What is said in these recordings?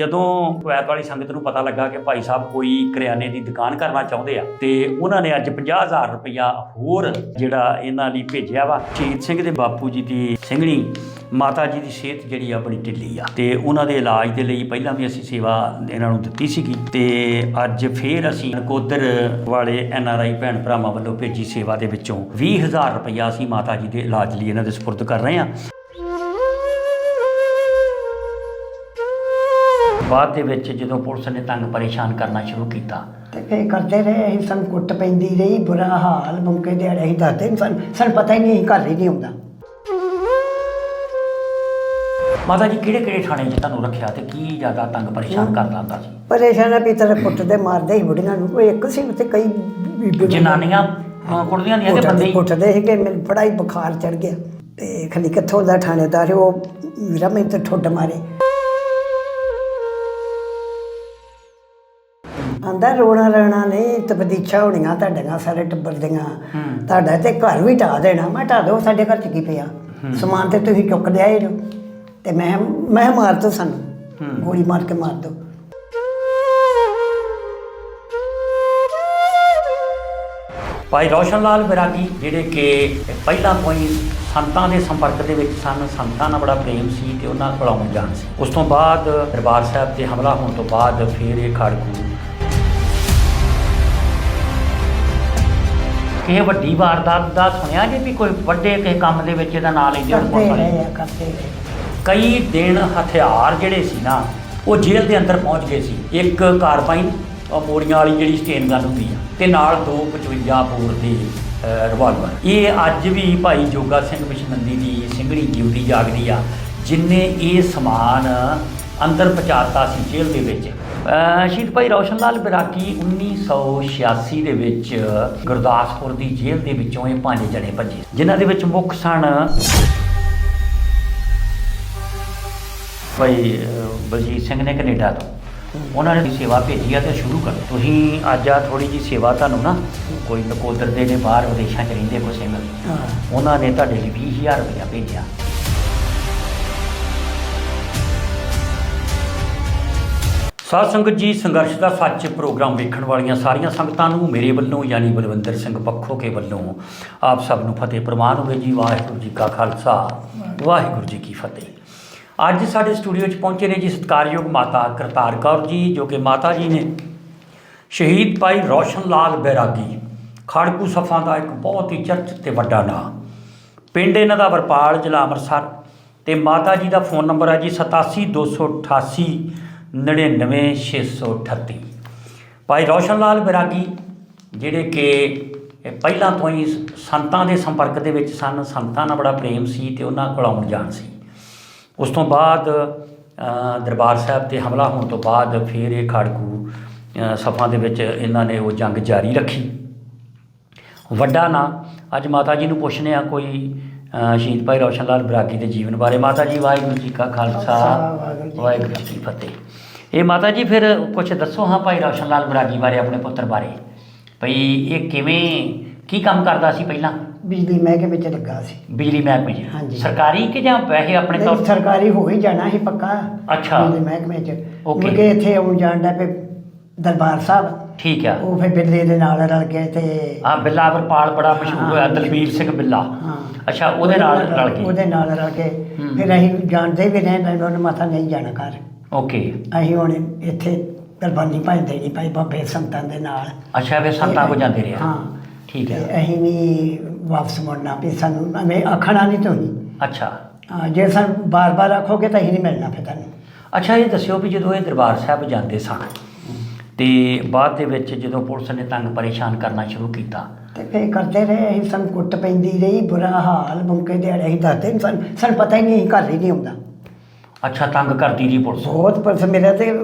ਜਦੋਂ ਕੁਵੈਤ ਵਾਲੀ ਸੰਗਤ ਨੂੰ ਪਤਾ ਲੱਗਾ ਕਿ ਭਾਈ ਸਾਹਿਬ ਕੋਈ ਕਰਿਆਨੇ ਦੀ ਦੁਕਾਨ ਕਰਨਾ ਚਾਹੁੰਦੇ ਆ, ਤੇ ਉਹਨਾਂ ਨੇ ਅੱਜ 50000 ਰੁਪਇਆ ਹੋਰ ਜਿਹੜਾ ਇਹਨਾਂ ਲਈ ਭੇਜਿਆ ਵਾ। ਸ਼ਹੀਦ ਸਿੰਘ ਦੇ ਬਾਪੂ ਜੀ ਦੀ ਸਿੰਘਣੀ, ਮਾਤਾ ਜੀ ਦੀ ਸਿਹਤ ਜਿਹੜੀ ਆ ਬੜੀ ਢਿੱਲੀ ਆ। ਤੇ ਉਹਨਾਂ ਦੇ ਇਲਾਜ ਦੇ ਲਈ ਪਹਿਲਾਂ ਵੀ ਅਸੀਂ ਸੇਵਾ ਇਹਨਾਂ ਨੂੰ ਦਿੱਤੀ ਸੀਗੀ। ਤੇ ਅੱਜ ਫੇਰ ਅਸੀਂ ਨਕੋਦਰ ਵਾਲੇ ਐਨ ਆਰ ਆਈ ਭੈਣ ਭਰਾਵਾਂ ਵੱਲੋਂ ਭੇਜੀ ਸੇਵਾ ਦੇ ਵਿੱਚੋਂ 20000 ਰੁਪਇਆ ਅਸੀਂ ਮਾਤਾ ਜੀ ਦੇ ਇਲਾਜ ਲਈ ਇਹਨਾਂ ਦੇ ਸਪੁਰਦ ਕਰ ਰਹੇ ਹਾਂ ਬਾਅਦ ਦੇ ਵਿੱਚ ਜਦੋਂ ਪੁਲਿਸ ਨੇ ਤੰਗ ਪਰੇਸ਼ਾਨ ਕਰਨਾ ਸ਼ੁਰੂ ਕੀਤਾ। ਤੇ ਫੇਰ ਕਰਦੇ ਰਹੇ ਅਸੀਂ ਸਾਨੂੰ ਕੁੱਟ ਪੈਂਦੀ ਰਹੀ ਬੁਰਾ ਹਾਲ ਮੁੰਕੇ ਦੇ ਅਸੀਂ ਦੱਸਦੇ ਸਾਨੂੰ ਸਾਨੂੰ ਪਤਾ ਹੀ ਨਹੀਂ ਅਸੀਂ ਘਰ ਹੀ ਨਹੀਂ ਆਉਂਦਾ। ਮਾਤਾ ਜੀ ਕਿਹੜੇ ਕਿਹੜੇ ਥਾਣੇ 'ਚ ਤੁਹਾਨੂੰ ਰੱਖਿਆ ਤੇ ਕੀ ਜ਼ਿਆਦਾ ਤੰਗ ਪਰੇਸ਼ਾਨ ਕਰਦਾ ਹੁੰਦਾ ਸੀ? ਪਰੇਸ਼ਾਨ ਆ ਵੀ ਤੇਰੇ ਕੁੱਟਦੇ ਮਾਰਦੇ ਸੀ ਬੁੜੀਆਂ ਨੂੰ। ਕੋਈ ਇੱਕ ਸੀ ਉੱਥੇ ਕਈ ਜਨਾਨੀਆਂ ਅਹ, ਕੁੜਦੀਆਂ ਦੀਆਂ ਕਿ ਬੰਦੇ ਹੀ? ਕੁੱਟਦੇ ਸੀ ਕਿ ਮੈਨੂੰ ਬੜਾ ਹੀ ਬੁਖਾਰ ਚੜ ਗਿਆ। ਤੇ ਖਲੀ ਕਿੱਥੋਂ ਦਾ ਥਾਣੇਦਾਰ ਉਹ ਵੀਰਾ ਮੈਨੂੰ ਤੇ ਠੁੱਡ ਮਾਰੇ। ਆਂਦਾ ਰੋਣਾ ਰਣਾ ਨਹੀਂ ਤਪਦੀਛਾ ਹੋਣੀਆਂ ਤੁਹਾਡੀਆਂ ਸਾਰੇ ਟੱਬਰ ਦੀਆਂ। ਤੁਹਾਡਾ ਤੇ ਘਰ ਵੀ ਢਾ ਦੇਣਾ। ਮੈਂ ਢਾ ਦੋ ਸਾਡੇ ਘਰ ਚ ਕੀ ਪਿਆ? ਸਮਾਨ ਤੇ ਤੁਸੀਂ ਚੁੱਕ ਲਿਆਏ ਜੋ ਤੇ ਮੈਂ ਮੈਂ ਮਾਰ ਦੋ ਸਾਨੂੰ। ਗੋਲੀ ਮਾਰ ਕੇ ਮਾਰ ਦੋ। ਭਾਈ ਰੌਸ਼ਨ ਲਾਲ ਬਿਰਾਗੀ ਜਿਹੜੇ ਕਿ ਪਹਿਲਾਂ ਤੋਂ ਹੀ ਸੰਤਾਂ ਦੇ ਸੰਪਰਕ ਦੇ ਵਿੱਚ ਸਨ ਸੰਤਾਂ ਨਾਲ ਬੜਾ ਪ੍ਰੇਮ ਸੀ ਤੇ ਉਹਨਾਂ ਕੋਲ ਆਉਣ ਜਾਣ ਸੀ। ਉਸ ਤੋਂ ਬਾਅਦ ਦਰਬਾਰ ਸਾਹਿਬ ਤੇ ਹਮਲਾ ਹੋਣ ਤੋਂ ਬਾਅਦ ਫਿਰ ਇਹ ਖੜਕੂ ਕਿ ਵੱਡੀ ਵਾਰਦਾਤ ਦਾ ਸੁਣਿਆ ਜੇ ਵੀ ਕੋਈ ਵੱਡੇ ਕਿਸੇ ਕੰਮ ਦੇ ਵਿੱਚ ਇਹਦਾ ਨਾਂ ਲੈਂਦੇ ਹੋਣ ਕਰਦੇ ਪੁਲਿਸ ਵਾਲੇ? ਰਹੇ ਆ ਕਰਦੇ ਰਹੇ। ਕਈ ਦਿਨ ਹਥਿਆਰ ਜਿਹੜੇ ਸੀ ਨਾ ਉਹ ਜੇਲ੍ਹ ਦੇ ਅੰਦਰ ਪਹੁੰਚ ਗਏ ਸੀ। ਇੱਕ ਕਾਰਬਾਈਨ ਉਹ ਮੋੜੀਆਂ ਵਾਲੀ ਜਿਹੜੀ ਸਟੇਨ ਗਨ ਹੁੰਦੀ ਆ ਤੇ ਨਾਲ ਦੋ 55 ਬੋਰ ਦੇ ਰਿਵਾਲਵਰ ਇਹ ਅੱਜ ਵੀ ਭਾਈ ਜੋਗਾ ਸਿੰਘ ਬਿਸ਼ਨੰਦੀ ਦੀ ਸਿੰਘਣੀ ਜਿਉਂਦੀ ਜਾਗਦੀ ਆ ਜਿਨਨੇ ਇਹ ਸਮਾਨ ਅੰਦਰ ਪਹੁੰਚਾਤਾ ਸੀ ਜੇਲ੍ਹ ਦੇ ਵਿੱਚ। ਸ਼ਹੀਦ ਭਾਈ ਰੌਸ਼ਨ ਲਾਲ ਬਿਰਾਕੀ 1986 ਦੇ ਵਿੱਚ ਗੁਰਦਾਸਪੁਰ ਦੀ ਜੇਲ੍ਹ ਦੇ ਵਿੱਚੋਂ ਇਹ ਪੰਜ ਜਣੇ ਭੱਜੇ। ਜਿਨ੍ਹਾਂ ਦੇ ਵਿੱਚ ਮੁੱਖ ਸਨ ਭਾਈ ਬਲਜੀਤ ਸਿੰਘ ਨੇ ਕੈਨੇਡਾ ਤੋਂ। ਉਹਨਾਂ ਨੇ ਸੇਵਾ ਭੇਜੀ ਆ ਤੇ ਸ਼ੁਰੂ ਕਰੋ। ਤੁਸੀਂ ਅੱਜ ਆ ਥੋੜੀ ਜੀ ਸੇਵਾ ਤੁਹਾਨੂੰ ਨਾ ਕੋਈ ਨਕੋਦਰ ਦੇ ਨੇ ਬਾਹਰ ਵਿਦੇਸ਼ਾਂ 'ਚ ਰਹਿੰਦੇ ਕੋਈ ਸਿੰਘ ਉਹਨਾਂ ਨੇ ਤੁਹਾਡੇ ਲਈ 20000 ਰੁਪਇਆ ਭੇਜਿਆ। ਸਾਧ ਸੰਗਤ ਜੀ, ਸੰਘਰਸ਼ ਦਾ ਸੱਚ ਪ੍ਰੋਗਰਾਮ ਵੇਖਣ ਵਾਲੀਆਂ ਸਾਰੀਆਂ ਸੰਗਤਾਂ ਨੂੰ ਮੇਰੇ ਵੱਲੋਂ, ਯਾਨੀ ਬਲਵਿੰਦਰ ਸਿੰਘ ਪੱਖੋ ਕੇ ਵੱਲੋਂ, ਆਪ ਸਭ ਨੂੰ ਫਤਿਹ ਪ੍ਰਵਾਨ ਹੋਵੇ ਜੀ, ਵਾਹਿਗੁਰੂ ਜੀ ਕਾ ਖਾਲਸਾ, ਵਾਹਿਗੁਰੂ ਜੀ ਕੀ ਫਤਿਹ। ਅੱਜ ਸਾਡੇ ਸਟੂਡੀਓ 'ਚ ਪਹੁੰਚੇ ਨੇ ਜੀ ਸਤਿਕਾਰਯੋਗ ਮਾਤਾ ਕਰਤਾਰ ਕੌਰ ਜੀ, ਜੋ ਕਿ ਮਾਤਾ ਜੀ ਨੇ ਸ਼ਹੀਦ ਭਾਈ ਰੌਸ਼ਨ ਲਾਲ ਬੈਰਾਗੀ, ਖੜਕੂ ਸਫਾਂ ਦਾ ਇੱਕ ਬਹੁਤ ਹੀ ਚਰਚਿਤ ਤੇ ਵੱਡਾ ਨਾਂ, ਪਿੰਡ ਇਹਨਾਂ ਦਾ ਵਰਪਾਲ, ਜ਼ਿਲ੍ਹਾ ਅੰਮ੍ਰਿਤਸਰ, ਤੇ ਮਾਤਾ ਜੀ ਦਾ ਫੋਨ ਨੰਬਰ ਹੈ ਜੀ 87288 99638 ਭਾਈ ਰੌਸ਼ਨ ਲਾਲ ਬੈਰਾਗੀ ਜਿਹੜੇ ਕਿ ਪਹਿਲਾਂ ਤੋਂ ਹੀ ਸੰਤਾਂ ਦੇ ਸੰਪਰਕ ਦੇ ਵਿੱਚ ਸਨ ਸੰਤਾਂ ਨਾਲ ਬੜਾ ਪ੍ਰੇਮ ਸੀ ਤੇ ਉਹਨਾਂ ਕੋਲ ਆਉਣ ਜਾਣ ਸੀ। ਉਸ ਤੋਂ ਬਾਅਦ ਦਰਬਾਰ ਸਾਹਿਬ ਤੇ ਹਮਲਾ ਹੋਣ ਤੋਂ ਬਾਅਦ ਫਿਰ ਇਹ ਖੜਕੂ ਸਫਾਂ ਦੇ ਵਿੱਚ ਇਹਨਾਂ ਨੇ ਉਹ ਜੰਗ ਜਾਰੀ ਰੱਖੀ। ਵੱਡਾ ਨਾਂ ਅੱਜ ਮਾਤਾ ਜੀ ਨੂੰ ਪੁੱਛਨੇ ਆ ਕੋਈ ਸ਼ਹੀਦ ਭਾਈ ਰੌਸ਼ਨ ਲਾਲ ਬਰਾਗੀ ਦੇ ਜੀਵਨ ਬਾਰੇ। ਮਾਤਾ ਜੀ ਵਾਹਿਗੁਰੂ ਜੀ ਕਾ ਖਾਲਸਾ ਵਾਹਿਗੁਰੂ ਜੀ ਕੀ ਫਤਿਹ। ਇਹ ਮਾਤਾ ਜੀ ਫਿਰ ਕੁਝ ਦੱਸੋ ਹਾਂ ਭਾਈ ਰੌਸ਼ਨ ਲਾਲ ਬਰਾਗੀ ਬਾਰੇ ਆਪਣੇ ਪੁੱਤਰ ਬਾਰੇ। ਭਈ ਇਹ ਕਿਵੇਂ ਕੀ ਕੰਮ ਕਰਦਾ ਸੀ ਪਹਿਲਾਂ? ਬਿਜਲੀ ਮਹਿਕਮੇ ਵਿੱਚ ਲੱਗਾ ਸੀ। ਬਿਜਲੀ ਮਹਿਕਮੇ 'ਚ। ਹਾਂਜੀ। ਸਰਕਾਰੀ ਕਿ ਜਾਂ ਵੈਸੇ ਆਪਣੇ ਨਹੀਂ ਤੌਰ ਸਰਕਾਰੀ ਹੋ ਹੀ ਜਾਣਾ ਸੀ ਪੱਕਾ। ਅੱਛਾ। ਬਿਜਲੀ ਮਹਿਕਮੇ ਚ। ਓਕੇ। ਮੁੜ ਕੇ ਇੱਥੇ ਆਉਣ ਜਾਣ ਦਾ ਪੇ ਦਰਬਾਰ ਸਾਹਿਬ। ਠੀਕ ਆ। ਉਹ ਫਿਰ ਬਿਜਲੀ ਦੇ ਨਾਲ ਰਲ ਕੇ ਤੇ ਆ ਬਿੱਲਾਵਰ ਪਾਲ ਬੜਾ ਮਸ਼ਹੂਰ ਹੋਇਆ। ਦਲਬੀਰ ਸਿੰਘ ਬਿੱਲਾ। ਹਾਂ। ਅੱਛਾ ਉਹਦੇ ਨਾਲ ਰਲ ਕੇ। ਉਹਦੇ ਨਾਲ ਰਲ ਕੇ। ਹੂੰ। ਫਿਰ ਅਸੀਂ ਜਾਣਦੇ ਵੀ ਰਹੇ ਨਾ ਉਹਨੇ ਮਾਥਾ ਨਹੀਂ ਜਾਣਾ ਕਰ ਓਕੇ। ਅਸੀਂ ਹੁਣ ਇੱਥੇ ਕੁਰਬਾਨੀ ਭਾਈ ਦੇਣੀ ਭਾਈ ਬਾਬੇ ਸੰਤਾਂ ਦੇ ਨਾਲ। ਅੱਛਾ ਫਿਰ ਸੰਤਾਂ ਕੋ ਜਾਂਦੇ ਰਿਹਾ ਹਾਂ। ਠੀਕ ਤੇ ਹੈ ਅਸੀਂ ਵੀ ਵਾਪਸ ਮੁੜਨਾ ਵੀ ਸਾਨੂੰ ਮੈਂ ਆਖਣਾ ਨਹੀਂ ਤੁਸੀਂ। ਅੱਛਾ। ਜੇ ਸਾਨੂੰ ਬਾਰ-ਬਾਰ ਆਖੋਗੇ ਤਾਂ ਅਸੀਂ ਨਹੀਂ ਮਿਲਣਾ ਫਿਰ ਤੁਹਾਨੂੰ। ਅੱਛਾ ਇਹ ਦੱਸਿਓ ਵੀ ਜਦੋਂ ਇਹ ਦਰਬਾਰ ਸਾਹਿਬ ਜਾਂਦੇ ਸਨ ਤੇ ਬਾਅਦ ਦੇ ਵਿੱਚ ਜਦੋਂ ਪੁਲਿਸ ਨੇ ਤੰਗ ਪਰੇਸ਼ਾਨ ਕਰਨਾ ਸ਼ੁਰੂ ਕੀਤਾ। ਤੇ ਫੇਰ ਕਰਦੇ ਰਹੇ ਅਸੀਂ ਸਾਨੂੰ ਕੁੱਟ ਪੈਂਦੀ ਰਹੀ ਬੁਰਾ ਹਾਲ ਮੁੰਕੇ ਦੇ ਅਸੀਂ ਦੱਸਦੇ ਨੀ ਸਾਨੂੰ। ਸਾਨੂੰ ਪਤਾ ਹੀ ਨਹੀਂ ਘਰ ਹੀ ਨਹੀਂ ਆਉਂਦਾ ਅੱਛਾ ਤੰਗ ਕਰਦੀ ਰਹੀ ਪੁਲਿਸ। ਬਹੁਤ ਪਰ ਮੇਰਾ ਤੇ ਅਹ,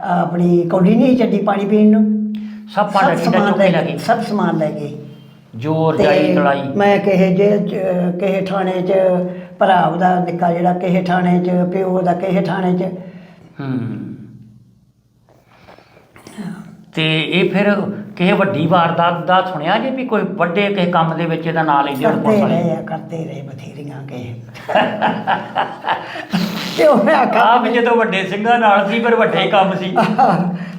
ਆਪਣੀ ਕੌਲੀ ਨਹੀਂ ਛੱਡੀ ਪਾਣੀ ਪੀਣ ਨੂੰ। ਸਭ ਪਾਣਾ ਸਭ ਟਿੰਡਾ ਸਮਾਨ ਚੁੱਕ ਲੈ ਕੇ ਗਏ। ਲੱਗੇ ਸਭ ਸਮਾਨ ਲੈ ਗਏ। ਜੋਰ ਤੇ ਜਾਈ ਤੜਾਈ। ਮੈਂ ਕਿਸੇ ਜੇਲ੍ਹ ਚ ਕਿਸੇ ਥਾਣੇ ਚ ਭਰਾ ਉਹਦਾ ਨਿੱਕਾ ਜਿਹੜਾ ਕਿਸੇ ਥਾਣੇ ਚ ਪਿਓ ਦਾ ਕਿਸੇ ਥਾਣੇ ਚ। ਹੂੰ। ਤੇ ਇਹ ਫਿਰ ਕਿਸੇ ਵੱਡੀ ਵਾਰਦਾਤ ਦਾ ਸੁਣਿਆ ਜੇ ਵੀ ਕੋਈ ਵੱਡੇ ਕਿਸੇ ਕੰਮ ਦੇ ਵਿੱਚ ਇਹਦਾ ਨਾਂ ਲੈਂਦੇ ਹੋਣ ਕਰਦੇ ਪੁਲਿਸ ਵਾਲੇ? ਰਹੇ ਆ ਕਰਦੇ ਰਹੇ ਬਥੇਰੀਆਂ ਕੇ ਤੇ ਉਹ ਆਖਾ ਆਪ ਜਦੋਂ ਵੱਡੇ ਸਿੰਘਾਂ ਨਾਲ ਸੀ ਪਰ ਵੱਡੇ ਹੀ ਕੰਮ ਸੀ।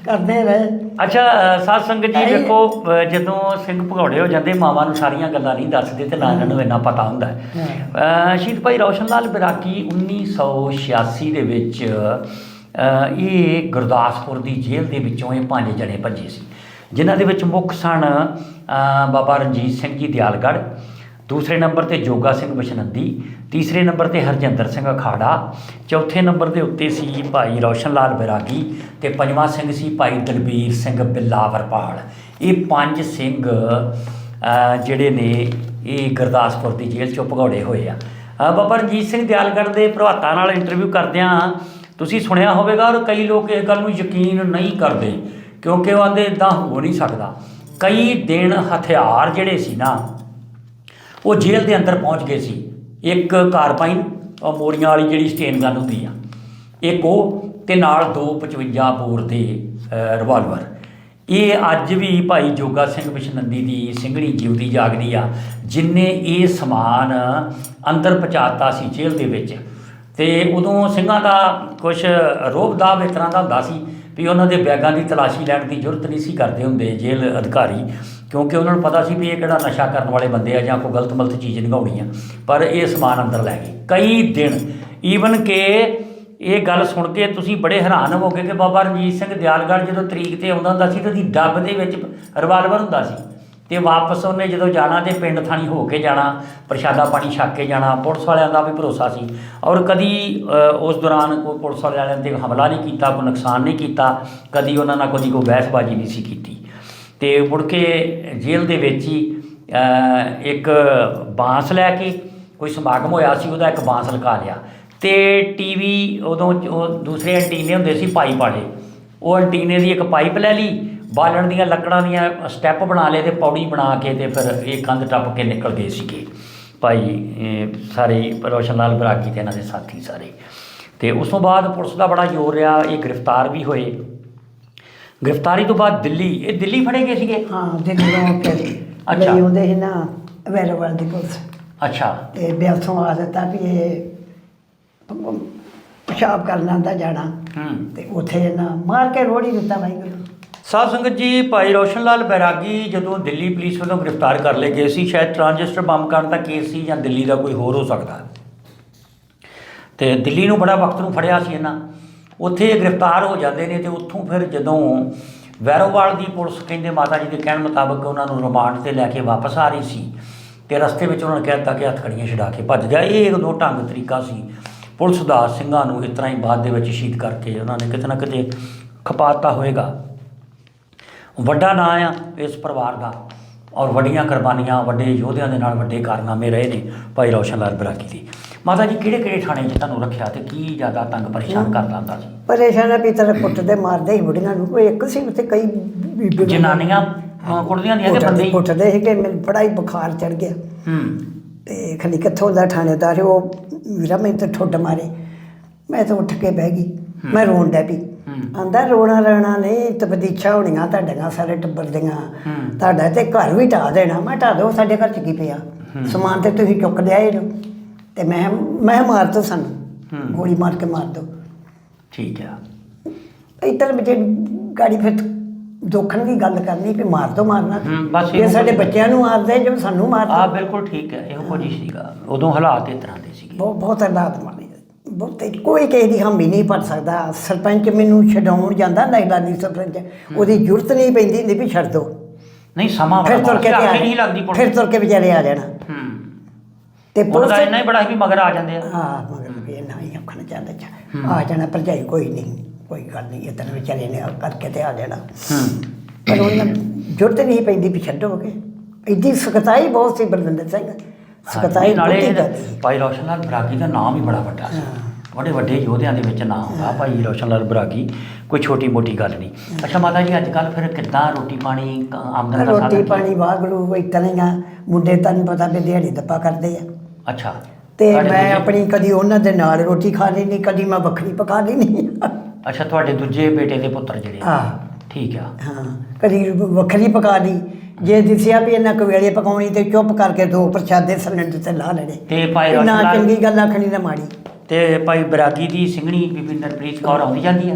ਕਰਦੇ ਰਹੇ। ਅੱਛਾ ਅ, ਸਾਧ ਸੰਗਤ ਜੀ ਇਹ- ਦੇਖੋ ਅ, ਜਦੋਂ ਸਿੰਘ ਭਗੌੜੇ ਹੋ ਜਾਂਦੇ ਮਾਵਾਂ ਨੂੰ ਸਾਰੀਆਂ ਗੱਲਾਂ ਨਹੀਂ ਦੱਸਦੇ ਤੇ ਨਾ ਇਹਨਾਂ ਨੂੰ ਇੰਨਾ ਪਤਾ ਹੁੰਦਾ। ਹੈ। ਅ, ਸ਼ਹੀਦ ਭਾਈ ਰੌਸ਼ਨ ਲਾਲ ਬਰਾਕੀ 1986 ਦੇ ਵਿੱਚ ਅ, ਇਹ ਗੁਰਦਾਸਪੁਰ ਦੀ ਜੇਲ੍ਹ ਦੇ ਵਿੱਚੋਂ ਇਹ ਪੰਜ ਜਣੇ ਭੱਜੇ ਸੀ। ਜਿਨ੍ਹਾਂ ਦੇ ਵਿੱਚ ਮੁੱਖ ਸਨ ਬਾਬਾ ਰਣਜੀਤ ਸਿੰਘ ਜੀ ਦਿਆਲਗੜ੍ਹ, ਦੂਸਰੇ ਨੰਬਰ ਤੇ ਜੋਗਾ ਸਿੰਘ ਬਸ਼ਨੰਦੀ, ਤੀਸਰੇ ਨੰਬਰ ਤੇ ਹਰਜਿੰਦਰ ਸਿੰਘ ਅਖਾੜਾ, ਚੌਥੇ ਨੰਬਰ ਦੇ ਉੱਤੇ ਸੀ ਭਾਈ ਰੌਸ਼ਨ ਲਾਲ ਬੈਰਾਗੀ ਤੇ ਪੰਜਵਾਂ ਸਿੰਘ ਸੀ ਭਾਈ ਦਲਬੀਰ ਸਿੰਘ ਬਿੱਲਾਵਰਪਾਲ। ਇਹ ਪੰਜ ਸਿੰਘ ਜਿਹੜੇ ਨੇ ਇਹ ਗੁਰਦਾਸਪੁਰ ਦੀ ਜੇਲ੍ਹ ਚੋਂ ਭਗੌੜੇ ਹੋਏ ਆ। ਬਾਬਾ ਰਣਜੀਤ ਸਿੰਘ ਦਿਆਲਗੜ੍ਹ ਦੇ ਪ੍ਰਭਾਤਾ ਨਾਲ ਇੰਟਰਵਿਊ ਕਰਦਿਆਂ ਤੁਸੀਂ ਸੁਣਿਆ ਹੋਵੇਗਾ ਔਰ ਕਈ ਲੋਕ ਇਹ ਗੱਲ ਨੂੰ ਯਕੀਨ ਨਹੀਂ ਕਰਦੇ ਕਿਉਂਕਿ ਉਹ ਆਂਦੇ ਇਦਾਂ ਹੋ ਨਹੀਂ ਸਕਦਾ। ਕਈ ਦਿਨ ਹਥਿਆਰ ਜਿਹੜੇ ਸੀ ਨਾ, ਉਹ ਜੇਲ੍ਹ ਦੇ ਅੰਦਰ ਪਹੁੰਚ ਗਏ ਸੀ। ਇੱਕ ਕਾਰਪਾਈਨ, ਉਹ ਮੋਰੀਆਂ ਵਾਲੀ ਜਿਹੜੀ ਸਟੇਨ ਗਨ ਹੁੰਦੀ ਆ, ਇੱਕ ਉਹ ਤੇ ਨਾਲ ਦੋ 55 ਬੋਰ ਦੇ ਰਿਵਾਲਵਰ ਇਹ ਅੱਜ ਵੀ ਭਾਈ ਜੋਗਾ ਸਿੰਘ ਬਿਸ਼ਨੰਦੀ ਦੀ ਸਿੰਘਣੀ ਜਿਉਂਦੀ ਜਾਗਦੀ ਆ ਜਿਨਨੇ ਇਹ ਸਮਾਨ ਅੰਦਰ ਪਹੁੰਚਾਤਾ ਸੀ ਜੇਲ੍ਹ ਦੇ ਵਿੱਚ। ਤੇ ਉਦੋਂ ਸਿੰਘਾਂ ਦਾ ਕੁਝ ਰੋਬ ਦਾ ਇਸ ਤਰ੍ਹਾਂ ਦਾ ਹੁੰਦਾ ਸੀ ਵੀ ਉਹਨਾਂ ਦੇ ਬੈਗਾਂ ਦੀ ਤਲਾਸ਼ੀ ਲੈਣ ਦੀ ਜ਼ਰੂਰਤ ਨਹੀਂ ਸੀ ਕਰਦੇ ਹੁੰਦੇ ਜੇਲ੍ਹ ਅਧਿਕਾਰੀ, ਕਿਉਂਕਿ ਉਹਨਾਂ ਨੂੰ ਪਤਾ ਸੀ ਵੀ ਇਹ ਕਿਹੜਾ ਨਸ਼ਾ ਕਰਨ ਵਾਲੇ ਬੰਦੇ ਆ ਜਾਂ ਕੋਈ ਗਲਤ ਮਲਤ ਚੀਜ਼ ਨਿਗਾਉਣੀ ਆ। ਪਰ ਇਹ ਸਮਾਨ ਅੰਦਰ ਲੈ ਗਏ। ਕਈ ਦਿਨ ਈਵਨ ਕਿ ਇਹ ਗੱਲ ਸੁਣ ਕੇ ਤੁਸੀਂ ਬੜੇ ਹੈਰਾਨ ਹੋਵੋਗੇ ਕਿ ਬਾਬਾ ਰਣਜੀਤ ਸਿੰਘ ਦਿਆਲਗੜ੍ਹ ਜਦੋਂ ਤਰੀਕ ਤੇ ਆਉਂਦਾ ਹੁੰਦਾ ਸੀ ਤਾਂ ਉਹਦੀ ਡੱਬ ਦੇ ਵਿੱਚ ਰਿਵਾਲਵਰ ਹੁੰਦਾ ਸੀ। ਤੇ ਵਾਪਸ ਉਹਨੇ ਜਦੋਂ ਜਾਣਾ ਤੇ ਪਿੰਡ ਥਾਣੀ ਹੋ ਕੇ ਜਾਣਾ, ਪ੍ਰਸ਼ਾਦਾ ਪਾਣੀ ਛੱਕ ਕੇ ਜਾਣਾ, ਪੁਲਿਸ ਵਾਲਿਆਂ ਦਾ ਵੀ ਭਰੋਸਾ ਸੀ। ਔਰ ਕਦੀ ਉਸ ਦੌਰਾਨ ਕੋਈ ਪੁਲਿਸ ਵਾਲਿਆਂ ਤੇ ਹਮਲਾ ਨਹੀਂ ਕੀਤਾ, ਕੋਈ ਨੁਕਸਾਨ ਨਹੀਂ ਕੀਤਾ, ਕਦੀ ਉਹਨਾਂ ਨਾਲ ਕਦੀ ਕੋਈ ਬਹਿਸਬਾਜ਼ੀ ਨਹੀਂ ਸੀ ਕੀਤੀ। ਤੇ ਮੁੜ ਕੇ ਜੇਲ੍ਹ ਦੇ ਵਿੱਚ ਹੀ ਇੱਕ ਬਾਂਸ ਲੈ ਕੇ ਕੋਈ ਸਮਾਗਮ ਹੋਇਆ ਸੀ, ਉਹਦਾ ਇੱਕ ਬਾਂਸ ਲਗਾ ਲਿਆ। ਤੇ ਟੀਵੀ ਉਦੋਂ ਦੂਸਰੇ ਐਂਟੀਨੇ ਹੁੰਦੇ ਸੀ ਪਾਈਪ ਵਾਲੇ। ਉਹ ਐਂਟੀਨੇ ਦੀ ਇੱਕ ਪਾਈਪ ਲੈ ਲਈ ਬਾਲਣ ਦੀਆਂ ਲੱਕੜਾਂ ਦੀਆਂ ਸਟੈਪ ਬਣਾ ਲਏ ਤੇ ਪੌੜੀ ਬਣਾ ਕੇ ਤੇ ਫਿਰ ਇਹ ਕੰਧ ਟੱਪ ਕੇ ਨਿਕਲ ਗਏ ਸੀਗੇ। ਭਾਈ ਸਾਰੇ ਰੋਸ਼ਨ ਲਾਲ ਬਰਾਗੀ ਤੇ ਇਹਨਾਂ ਦੇ ਸਾਥੀ ਸਾਰੇ। ਤੇ ਉਸ ਤੋਂ ਬਾਅਦ ਪੁਲਿਸ ਦਾ ਬੜਾ ਜ਼ੋਰ ਰਿਹਾ ਇਹ ਗ੍ਰਿਫਤਾਰ ਵੀ ਹੋਏ। ਗ੍ਰਿਫਤਾਰੀ ਤੋਂ ਬਾਅਦ ਦਿੱਲੀ ਇਹ ਦਿੱਲੀ ਫੜੇ ਗਏ ਸੀਗੇ? ਹਾਂ ਦਿੱਲੀੋਂ ਫਿਰ ਅੱਛਾ। ਲਈ ਹੁੰਦੇ ਸੀ ਨਾ ਵੈਰੋਵਾਲ ਦੀ ਪੁਲਿਸ। ਅੱਛਾ। ਤੇ ਬਿਆਸੋਂ ਆ ਦਿੱਤਾ ਵੀ ਇਹ ਪਿਸ਼ਾਬ ਕਰਨਾ ਦਾ ਜਾਣਾ। ਹੂੰ। ਤੇ ਉੱਥੇ ਇਹਨਾਂ ਮਾਰ ਕੇ ਰੋੜੀ ਦਿੱਤਾ ਵਾਹਿਗੁਰੂ। ਸਾਧ ਸੰਗਤ ਜੀ, ਭਾਈ ਰੋਸ਼ਨ ਲਾਲ ਬੈਰਾਗੀ ਜਦੋਂ ਦਿੱਲੀ ਪੁਲਿਸ ਵੱਲੋਂ ਗ੍ਰਿਫਤਾਰ ਕਰ ਲਏ ਗਏ ਸੀ, ਸ਼ਾਇਦ ਟ੍ਰਾਂਜਿਸਟਰ ਬੰਬ ਕਰਨ ਦਾ ਕੇਸ ਸੀ ਜਾਂ ਦਿੱਲੀ ਦਾ ਕੋਈ ਹੋਰ ਹੋ ਸਕਦਾ। ਤੇ ਦਿੱਲੀ ਨੂੰ ਬੜਾ ਵਕਤ ਨੂੰ ਫੜਿਆ ਸੀ ਇਹਨਾਂ। ਉੱਥੇ ਗ੍ਰਿਫਤਾਰ ਹੋ ਜਾਂਦੇ ਨੇ ਤੇ ਉੱਥੋਂ ਫਿਰ ਜਦੋਂ ਵੈਰੋਵਾਲ ਦੀ ਪੁਲਿਸ ਕਹਿੰਦੇ ਮਾਤਾ ਜੀ ਦੇ ਕਹਿਣ ਮੁਤਾਬਕ ਉਹਨਾਂ ਨੂੰ ਰਿਮਾਂਡ ਤੇ ਲੈ ਕੇ ਵਾਪਸ ਆ ਰਹੀ ਸੀ ਤੇ ਰਸਤੇ ਵਿੱਚ ਉਹਨਾਂ ਨੇ ਕਹਿ ਦਿੱਤਾ ਕਿ ਹੱਥਕੜੀਆਂ ਛਡਾ ਕੇ ਭੱਜ ਗਿਆ। ਇਹ ਇੱਕ ਦੋ ਢੰਗ ਤਰੀਕਾ ਸੀ। ਪੁਲਿਸ ਦਾ ਸਿੰਘਾਂ ਨੂੰ ਇਸ ਤਰ੍ਹਾਂ ਹੀ ਬਾਅਦ ਦੇ ਵਿੱਚ ਸ਼ਹੀਦ ਕਰਕੇ ਉਹਨਾਂ ਨੇ ਕਿਤੇ ਨਾ ਕਿਤੇ ਖਪਾਤਾ ਹੋਏਗਾ। ਵੱਡਾ ਨਾਂ ਆ ਇਸ ਪਰਿਵਾਰ ਦਾ ਔਰ ਵੱਡੀਆਂ ਕੁਰਬਾਨੀਆਂ ਵੱਡੇ ਯੋਧਿਆਂ ਦੇ ਨਾਲ ਵੱਡੇ ਕਾਰਨਾਮੇ ਰਹੇ ਨੇ ਭਾਈ ਰੌਸ਼ਨ ਲਾਲ ਬਰਾਕੀ ਦੀ ਮਾਤਾ ਜੀ ਕਿਹੜੇ ਕਿਹੜੇ ਥਾਣੇ 'ਚ ਤੁਹਾਨੂੰ ਰੱਖਿਆ ਤੇ ਕੀ ਜ਼ਿਆਦਾ ਤੰਗ ਪਰੇਸ਼ਾਨ ਕਰਦਾ ਹੁੰਦਾ ਸੀ? ਪਰੇਸ਼ਾਨ ਆ ਵੀ ਤੇਰੇ ਕੁੱਟਦੇ ਮਾਰਦੇ ਸੀ ਬੁੜੀਆਂ ਨੂੰ। ਕੋਈ ਇੱਕ ਸੀ ਉੱਥੇ ਕਈ ਬੀਬੀਆਂ ਜਨਾਨੀਆਂ ਅ, ਕੁੜਦੀਆਂ ਦੀਆਂ ਕਿ ਬੰਦੇ? ਹੀ ਕੁੱਟਦੇ ਸੀ ਕਿ ਮੈਨੂੰ ਬੜਾ ਹੀ ਬੁਖਾਰ ਚੜ ਗਿਆ। ਹੂੰ। ਤੇ ਖਲੀ ਕਿੱਥੋਂ ਦਾ ਥਾਣੇਦਾਰ ਉਹ ਵੀਰਾ ਮੈਨੂੰ ਤੇ ਠੁੱਡ ਮਾਰੇ। ਮੈਂ ਤਾਂ ਉੱਠ ਕੇ ਬਹਿ ਗਈ। ਮੈਂ ਰੋਣ ਡੈ ਪਈ। ਹੂੰ। ਆਂਦਾ ਰੋਣਾ ਰਣਾ ਨਹੀਂ ਤਪਦੀਛਾ ਹੋਣੀਆਂ ਤੁਹਾਡੀਆਂ ਸਾਰੇ ਟੱਬਰ ਦੀਆਂ। ਤੁਹਾਡਾ ਤੇ ਘਰ ਵੀ ਢਾ ਦੇਣਾ। ਮੈਂ ਢਾ ਦੋ ਸਾਡੇ ਘਰ ਚ ਕੀ ਪਿਆ? ਸਮਾਨ ਤੇ ਤੁਸੀਂ ਚੁੱਕ ਲਿਆਏ ਜੋ ਤੇ ਮੈਂ ਮੈਂ ਮਾਰ ਦੋ ਸਾਨੂੰ। ਗੋਲੀ ਮਾਰ ਕੇ ਮਾਰ ਦੋ ਠੀਕ ਆ। ਇਤਰ ਵਿੱਚ ਗਾੜੀ ਫਿਰ ਦੋਖਣ ਦੀ ਗੱਲ ਕਰਨੀ ਵੀ ਮਾਰ ਦੋ ਮਾਰਨਾ। ਬਸ ਇਹ ਇਹੋ ਸਾਡੇ ਬੱਚਿਆਂ ਨੂੰ ਮਾਰਦੇ ਜੋ ਸਾਨੂੰ ਮਾਰਦੇ ਆ ਬਿਲਕੁਲ ਠੀਕ ਹੈ ਇਹੋ ਕੁਝ ਸੀਗਾ। ਉਦੋਂ ਹਾਲਾਤ ਇਸ ਤਰ੍ਹਾਂ ਦੇ ਸੀਗੇ। ਬਹੁਤ ਬਹੁਤ ਹਾਲਾਤ ਬਹੁਤ ਕੋਈ ਕਿਸੇ ਦੀ ਹਾਮੀ ਨਹੀਂ ਭਰ ਸਕਦਾ। ਸਰਪੰਚ ਮੈਨੂੰ ਛਡਾਉਣ ਜਾਂਦਾ ਲੈਲਾਨੀ ਸਰਪੰਚ। ਉਹਦੀ ਜ਼ਰੂਰਤ ਨਹੀਂ ਪੈਂਦੀ ਹੁੰਦੀ ਵੀ ਛੱਡ ਦੋ। ਨਹੀਂ ਸਮਾਂ ਫਿਰ ਤੁਰ ਕੇ ਆਖੇ ਨਹੀਂ ਲੱਗਦੀ ਪੁਲਿਸ ਫਿਰ ਤੁਰ ਕੇ ਵਿਚਾਰੇ ਆ ਜਾਣਾ। ਹੂੰ। ਤੇ ਉਹਨਾਂ ਦਾ ਪੁਲਿਸ ਇੰਨਾ ਹੀ ਬੜਾ ਸੀ ਵੀ ਮਗਰ ਆ ਜਾਂਦੇ ਆ। ਹਾਂ ਮਗਰ ਵੀ ਨਾ ਹੀ ਆਖਣਾ ਚਾਹੁੰਦਾ ਚਾ ਆ ਜਾਣਾ ਭਰਜਾਈ ਕੋਈ ਨਹੀਂ ਕੋਈ ਗੱਲ ਨਹੀਂ ਇਤਨ ਵਿਚਾਰੇ ਨੇ ਕਰਕੇ ਤੇ ਆ ਜਾਣਾ। ਹੂੰ। ਪਰ ਉਹਨਾਂ ਜ਼ਰੂਰਤ ਨਹੀਂ ਪੈਂਦੀ ਵੀ ਛੱਡੋਗੇ। ਇੱਡੀ ਸਖਤਾਈ ਬਹੁਤ ਸੀ ਬਲਵਿੰਦਰ ਸਿੰਘ। ਸਖਤਾਈ ਨਾਲੇ। ਭਾਈ ਰੌਸ਼ਨ ਲਾਲ ਬਰਾਗੀ ਦਾ ਨਾਮ ਹੀ ਬੜਾ ਵੱਡਾ ਸੀ। ਬੜੇ ਵੱਡੇ ਯੋਧਿਆਂ ਦੇ ਵਿੱਚ ਨਾਮ ਹੁੰਦਾ ਭਾਈ ਰੌਸ਼ਨ ਲਾਲ ਬਰਾਗੀ ਕੋਈ ਛੋਟੀ ਮੋਟੀ ਗੱਲ ਨਹੀਂ। ਅੱਛਾ ਮਾਤਾ ਜੀ ਅੱਜ ਕੱਲ ਫਿਰ ਕਿੱਦਾਂ ਰੋਟੀ ਪਾਣੀ ਆਮਦਨ ਦਾ ਰੋਟੀ ਸਾਧਨ ਕੀ? ਪਾਣੀ ਵਾਗੜੂ ਹੀ ਆ ਮੁੰਡੇ ਤੁਹਾਨੂੰ ਪਤਾ ਵੀ ਦਿਹਾੜੀ ਦੱਪਾ ਕਰਦੇ ਆ। ਅੱਛਾ। ਤੇ ਮੈਂ ਆਪਣੀ ਕਦੀ ਉਹਨਾਂ ਦੇ ਨਾਲ ਰੋਟੀ ਖਾ ਲੈਣੀ ਕਦੀ ਮੈਂ ਵੱਖਰੀ ਪਕਾ ਲੈਣੀ ਅੱਛਾ ਤੁਹਾਡੇ ਦੂਜੇ ਬੇਟੇ ਦੇ ਪੁੱਤਰ ਜਿਹੜੇ ਹਾਂ। ਠੀਕ ਆ। ਹਾਂ ਕਦੀ ਵੱਖਰੀ ਪਕਾ ਲਈ ਜੇ ਦਿਸਿਆ ਵੀ ਇਹਨਾਂ ਕਵੇਲੇ ਪਕਾਉਣੀ ਤੇ ਚੁੱਪ ਕਰਕੇ ਦੋ ਪ੍ਰਸ਼ਾਦੇ ਸਿਲੰਡਰ ਤੇ ਲਾ ਲੈਣੇ। ਤੇ ਭਾਈ ਨਾ ਰੌਸ਼ਨ ਲਾਲ ਚੰਗੀ ਗੱਲ ਆਖਣੀ ਨਾ ਮਾੜੀ। ਤੇ ਭਾਈ ਬਰਾਗੀ ਦੀ ਸਿੰਘਣੀ ਬੀਬੀ ਨਰਪ੍ਰੀਤ ਕੌਰ ਆਉਂਦੀ ਜਾਂਦੀ ਆ।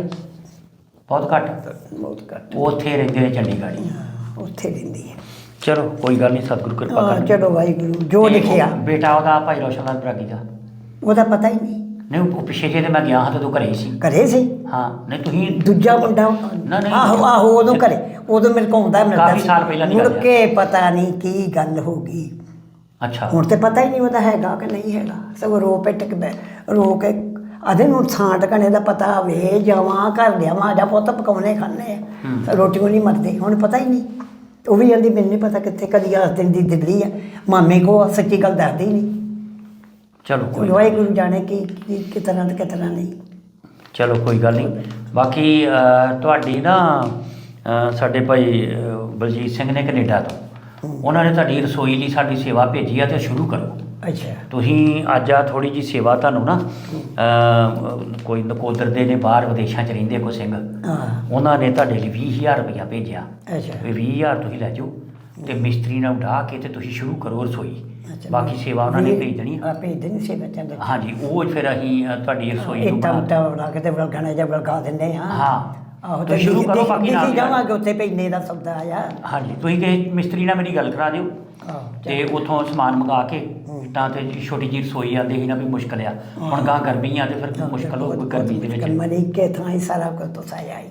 ਬਹੁਤ ਘੱਟ। ਬਹੁਤ ਘੱਟ। ਉਹ ਉੱਥੇ ਰਹਿੰਦੇ ਨੇ ਚੰਡੀਗੜ੍ਹ ਹੀ। ਉੱਥੇ ਰਹਿੰਦੀ ਹੈ ਚਲੋ ਕੋਈ ਗੱਲ ਨਹੀਂ ਸਤਿਗੁਰੂ ਕਿਰਪਾ ਹਾਂ, ਚਲੋ ਵਾਹਿਗੁਰੂ ਜੋ ਤੇ ਲਿਖਿਆ। ਬੇਟਾ ਉਹਦਾ ਭਾਈ ਰੋਸ਼ਨ ਲਾਲ ਬਰਾਗੀ ਦਾ। ਉਹਦਾ ਪਤਾ ਹੀ ਨਹੀਂ। ਨਹੀਂ ਉਹ ਪਿਛੇ ਜੇ ਤੇ ਮੈਂ ਗਿਆ ਹਾਂ ਤਦੋਂ ਘਰੇ ਹੀ ਸੀ। ਘਰੇ ਸੀ? ਹਾਂ ਨਹੀਂ ਤੁਸੀਂ ਦੂਜਾ ਮੁੰਡਾ ਨਹੀਂ। ਆਹੋ ਆਹੋ ਉਦੋਂ ਘਰੇ। ਉਦੋਂ ਮੇਰੇ ਕੋਲ ਆਉਂਦਾ ਮਿਲਦਾ ਕਾਫੀ ਸੀ। ਸਾਲ ਪਹਿਲਾਂ ਦੀ ਮੁੜ ਗੱਲ ਹੈ। ਕੇ ਪਤਾ ਨਹੀਂ ਕੀ ਗੱਲ ਹੋ ਗਈ। ਅੱਛਾ। ਹੁਣ ਤੇ ਪਤਾ ਹੀ ਨਹੀਂ ਉਹਦਾ ਹੈਗਾ ਕਿ ਨਹੀਂ ਹੈਗਾ। ਸਗੋਂ ਰੋ ਪਿੱਟ ਕੇ ਬੈ- ਰੋ ਕੇ ਆਦੇ ਨੂੰ ਥਾਂ ਟਕਣੇ ਦਾ ਪਤਾ ਵੇ ਜਾਵਾਂ ਘਰ ਲਿਆਵਾਂ ਜਾ ਪੁੱਤ ਪਕਾਉਣੇ ਖਾਣੇ ਆ। ਰੋਟੀ ਕੋ ਨਹੀਂ ਮਰਦੇ ਹੁਣ ਪਤਾ ਹੀ ਨਹੀਂ। ਉਹ ਵੀ ਕਹਿੰਦੀ ਮੈਨੂੰ ਨਹੀਂ ਪਤਾ ਕਿੱਥੇ ਕਦੀ ਆਸ ਦਿਨ ਦੀ ਦਿੱਲੀ ਆ। ਮਾਮੇ ਕੋ ਸੱਚੀ ਗੱਲ ਦੱਸਦੀ ਨਹੀਂ ਚਲੋ ਕੋਈ ਗੱਲ ਵਾਹਿਗੁਰੂ ਜਾਣੇ ਕਿ ਕੀ ਕਿਤਨਾ ਤੇ ਕਿਤਨਾ ਨਹੀਂ। ਚਲੋ ਕੋਈ ਗੱਲ ਨਹੀਂ। ਬਾਕੀ ਤੁਹਾਡੀ ਨਾ ਸਾਡੇ ਭਾਈ ਬਲਜੀਤ ਸਿੰਘ ਨੇ ਕੈਨੇਡਾ ਤੋਂ। ਉਹਨਾਂ ਨੇ ਤੁਹਾਡੀ ਰਸੋਈ ਲਈ ਸਾਡੀ ਸੇਵਾ ਭੇਜੀ ਆ ਤੇ ਸ਼ੁਰੂ ਕਰੋ। ਅੱਛਾ। ਤੁਸੀਂ ਅੱਜ ਆ ਥੋੜੀ ਜੀ ਸੇਵਾ ਤੁਹਾਨੂੰ ਨਾ ਕੋਈ ਨਕੋਦਰ ਦੇ ਨੇ ਬਾਹਰ ਵਿਦੇਸ਼ਾਂ 'ਚ ਰਹਿੰਦੇ ਕੋ ਸਿੰਘ। ਹਾਂ। ਉਹਨਾਂ ਨੇ ਤੁਹਾਡੇ ਲਈ 20000 ਰੁਪਇਆ ਭੇਜਿਆ। ਅੱਛਾ। ਵੀ 20000 ਤੁਸੀਂ ਲੈ ਜਾਓ ਤੇ ਮਿਸਤਰੀ ਨਾਲ ਉਠਾ ਕੇ ਤੇ ਤੁਸੀਂ ਸ਼ੁਰੂ ਕਰੋ ਰਸੋਈ। ਅੱਛਾ। ਬਾਕੀ ਸੇਵਾ ਉਹਨਾਂ ਨੇ ਭੇਜ ਦੇਣੀ ਆ। ਆ ਭੇਜ ਦੇਣੀ ਸੇਵਾ ਚੰਦੇ ਹਾਂਜੀ ਉਹ ਫਿਰ ਅਸੀਂ ਅ, ਤੁਹਾਡੀ ਰਸੋਈ ਨੂੰ ਬਣਾ ਉੱਟਾਂ ਬਣਾ ਕੇ ਤੇ ਬਲਗਾਣੇ ਜਾਂ ਬਲਗਾ ਦਿੰਦੇ ਹਾਂ ਹਾਂ। ਆਹੋ ਤੁਸੀਂ ਸ਼ੁਰੂ ਕਰੋ ਬਾਕੀ ਨਾਲ ਨਾਲ। ਜਾਵਾਂਗੇ ਉੱਥੇ ਪੈਨੇ ਦਾ ਸੌਦਾ ਆਇਆ ਹਾਂਜੀ ਤੁਸੀਂ ਕਿਸੇ ਮਿਸਤਰੀ ਨਾਲ ਮੇਰੀ ਗੱਲ ਕਰਾ ਦਿਓ। ਆਹੋ ਤੇ ਉਥੋਂ ਸਮਾਨ ਮੰਗਾ ਕੇ ਤਾਂ ਤੇ ਛੋਟੀ ਜਿਹੀ ਰਸੋਈ ਆਂਦੇ ਸੀ ਨਾ ਵੀ ਮੁਸ਼ਕਲ ਆ। ਹੁਣ ਗਾਂ ਗਰਮੀ ਆ ਤੇ ਫਿਰ ਮੁਸ਼ਕਲ ਹੋਊਗੀ ਗਰਮੀ ਦੇ ਵਿੱਚ। ਮਨੀ ਕੇ ਥਾਂ ਹੀ ਸਾਰਾ ਕੁਝ ਤੋਂ ਸਾਇਆ ਹੀ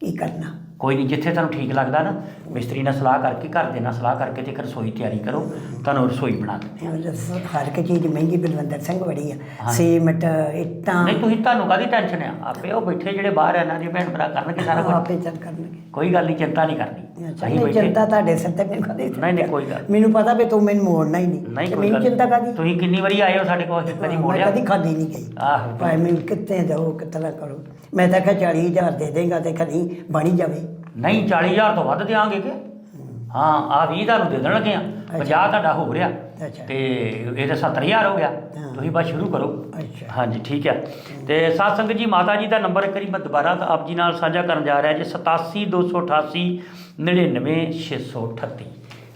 ਕੀ ਕਰਨਾ? ਕੋਈ ਨਹੀਂ ਜਿੱਥੇ ਤੁਹਾਨੂੰ ਠੀਕ ਲੱਗਦਾ ਨਾ ਮਿਸਤਰੀ ਨਾਲ ਸਲਾਹ ਕਰਕੇ ਘਰ ਦੇ ਨਾਲ ਸਲਾਹ ਕਰਕੇ ਤੇ ਇੱਕ ਰਸੋਈ ਤਿਆਰੀ ਕਰੋ ਤੁਹਾਨੂੰ ਰਸੋਈ ਬਣਾ ਦਿੰਦੇ ਦੱਸੋ, ਹਰ ਇੱਕ ਚੀਜ਼ ਮਹਿੰਗੀ ਬਲਵੰਦਰ ਸਿੰਘ ਬੜੀ ਆ। ਸੀਮਟ ਇੱਟਾਂ। ਨਹੀਂ ਤੁਸੀਂ ਤੁਹਾਨੂੰ ਕਾਦੀ ਟੈਨਸ਼ਨ ਆ? ਆਪੇ ਉਹ ਬੈਠੇ ਜਿਹੜੇ ਬਾਹਰ ਆ ਇਹਨਾਂ ਦੇ ਭੈਣ ਭਰਾ ਕਰਨਗੇ ਸਾਰਾ ਕੁਝ ਆਪੇ ਚੱਲ ਕਰਨਗੇ। ਕੋਈ ਗੱਲ ਨਹੀਂ ਚਿੰਤਾ ਨਹੀਂ ਕਰਨੀ। ਅੱਛਾ ਨਹੀਂ ਬੈਠੇ। ਚਿੰਤਾ ਤੁਹਾਡੇ ਸਿਰ ਤੇ ਮੈਨੂੰ ਕਦੇ ਨਹੀਂ, ਨਹੀਂ, ਕੋਈ ਗੱਲ। ਮੈਨੂੰ ਪਤਾ ਵੀ ਤੂੰ ਮੈਨੂੰ ਮੋੜਨਾ ਹੀ ਨਹੀਂ। ਨਹੀਂ ਤੇ ਕੋਈ ਮੈਨੂੰ ਗੱਲ ਚਿੰਤਾ ਕਾਦੀ ਤੁਸੀਂ ਕਿੰਨੀ ਵਾਰੀ ਆਏ ਹੋ ਸਾਡੇ ਕੋਲ ਕਦੀ ਮੋੜਿਆ? ਕਦੀ ਖਾਦੀ ਨਹੀਂ ਗਈ। ਆਹੋ। ਭਾਈ ਮੈਨੂੰ ਕਿੱਥੇ ਦੋ ਕਿਤਨਾ ਕਰੋ। ਮੈਂ ਤਾਂ ਕਿਹਾ 40000 ਦੇ ਦੇਗਾ ਤੇ ਕਦੀ ਬਣੀ ਜਾਵੇ। ਨਹੀਂ 40000 ਤੋਂ ਵੱਧ ਦਿਆਂਗੇ ਕਿ? ਹਾਂ। ਆ 20 ਤੁਹਾਨੂੰ ਦੇ ਦੇਣ ਲੱਗੇ ਆ 50 ਤੁਹਾਡਾ ਹੋ ਰਿਹਾ। ਅੱਛਾ। ਤੇ ਇਹਦੇ 70000 ਹੋ ਗਿਆ। ਤੁਸੀਂ ਬਸ ਸ਼ੁਰੂ ਕਰੋ। ਅੱਛਾ। ਹਾਂਜੀ ਠੀਕ ਹੈ। ਤੇ ਸਾਧ ਸੰਗਤ ਜੀ ਮਾਤਾ ਜੀ ਦਾ ਨੰਬਰ ਇੱਕ ਵਾਰੀ ਮੈਂ ਦੁਬਾਰਾ ਤਾਂ ਆਪ ਜੀ ਨਾਲ ਸਾਂਝਾ ਕਰਨ ਜਾ ਰਿਹਾ ਜੀ 87288 99638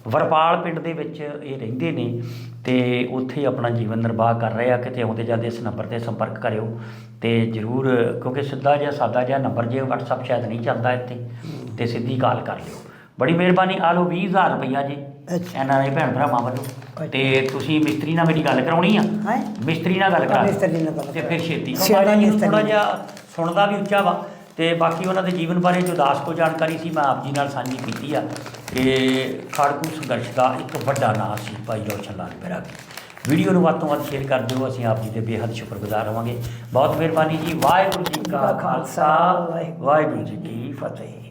ਵਰਪਾਲ ਪਿੰਡ ਦੇ ਵਿੱਚ ਇਹ ਰਹਿੰਦੇ ਨੇ ਤੇ ਉੱਥੇ ਹੀ ਆਪਣਾ ਜੀਵਨ ਨਿਰਵਾਹ ਕਰ ਰਹੇ ਆ। ਕਿਤੇ ਆਉਂਦੇ ਜਾਂਦੇ ਇਸ ਨੰਬਰ ਤੇ ਸੰਪਰਕ ਕਰਿਓ ਤੇ ਜਰੂਰ ਕਿਉਂਕਿ ਸਿੱਧਾ ਜਿਹਾ ਸਾਦਾ ਜਿਹਾ ਨੰਬਰ ਜੇ WhatsApp ਸ਼ਾਇਦ ਨਹੀਂ ਚੱਲਦਾ ਇੱਥੇ ਤੇ ਸਿੱਧੀ ਕਾਲ ਕਰ ਲਿਓ। ਬੜੀ ਮਿਹਰਬਾਨੀ। ਆ ਲਓ 20000 ਰੁਪਈਆ ਜੀ। ਅੱਛਾ। ਇਹਨਾਂ ਦੇ ਭੈਣ ਭਰਾਵਾਂ ਵੱਲੋਂ। ਤੇ ਤੁਸੀਂ ਮਿਸਤਰੀ ਨਾਲ ਮੇਰੀ ਗੱਲ ਕਰਾਉਣੀ ਆ? ਹਾਂ? ਮਿਸਤਰੀ ਨਾਲ ਗੱਲ ਕਰਾ। ਮਿਸਤਰੀ ਨਾਲ ਗੱਲ ਤੇ। ਫਿਰ ਛੇਤੀ। ਸਿਆਣੇ ਮਿਸਤਰੀ। ਥੋੜਾ ਜਿਹਾ ਸੁਣਦਾ ਵੀ ਉੱਚਾ ਵਾ। ਤੇ ਬਾਕੀ ਉਹਨਾਂ ਦੇ ਜੀਵਨ ਬਾਰੇ ਜੋ ਦਾਸ ਕੋ ਜਾਣਕਾਰੀ ਸੀ ਮੈਂ ਆਪ ਜੀ ਨਾਲ ਸਾਂਝੀ ਕੀਤੀ ਆ। ਕਿ ਖਾੜਕੂ ਸੰਘਰਸ਼ ਦਾ ਇੱਕ ਵੱਡਾ ਨਾਂ ਸੀ ਭਾਈ ਰੋਸ਼ਨ ਲਾਲ ਬੈਰਾਗੀ ਵੀਡੀਓ ਨੂੰ ਵੱਧ ਤੋਂ ਵੱਧ ਸ਼ੇਅਰ ਕਰ ਦਿਓ। ਅਸੀਂ ਆਪ ਜੀ ਦੇ ਬੇਹੱਦ ਸ਼ੁਕਰਗੁਜ਼ਾਰ ਰਹਾਂਗੇ ਬਹੁਤ ਮਿਹਰਬਾਨੀ ਜੀ। ਵਾਹਿਗੁਰੂ ਜੀ ਕਾ ਖਾਲਸਾ। ਵਾਹਿਗੁਰੂ ਜੀ ਕੀ ਫਤਿਹ।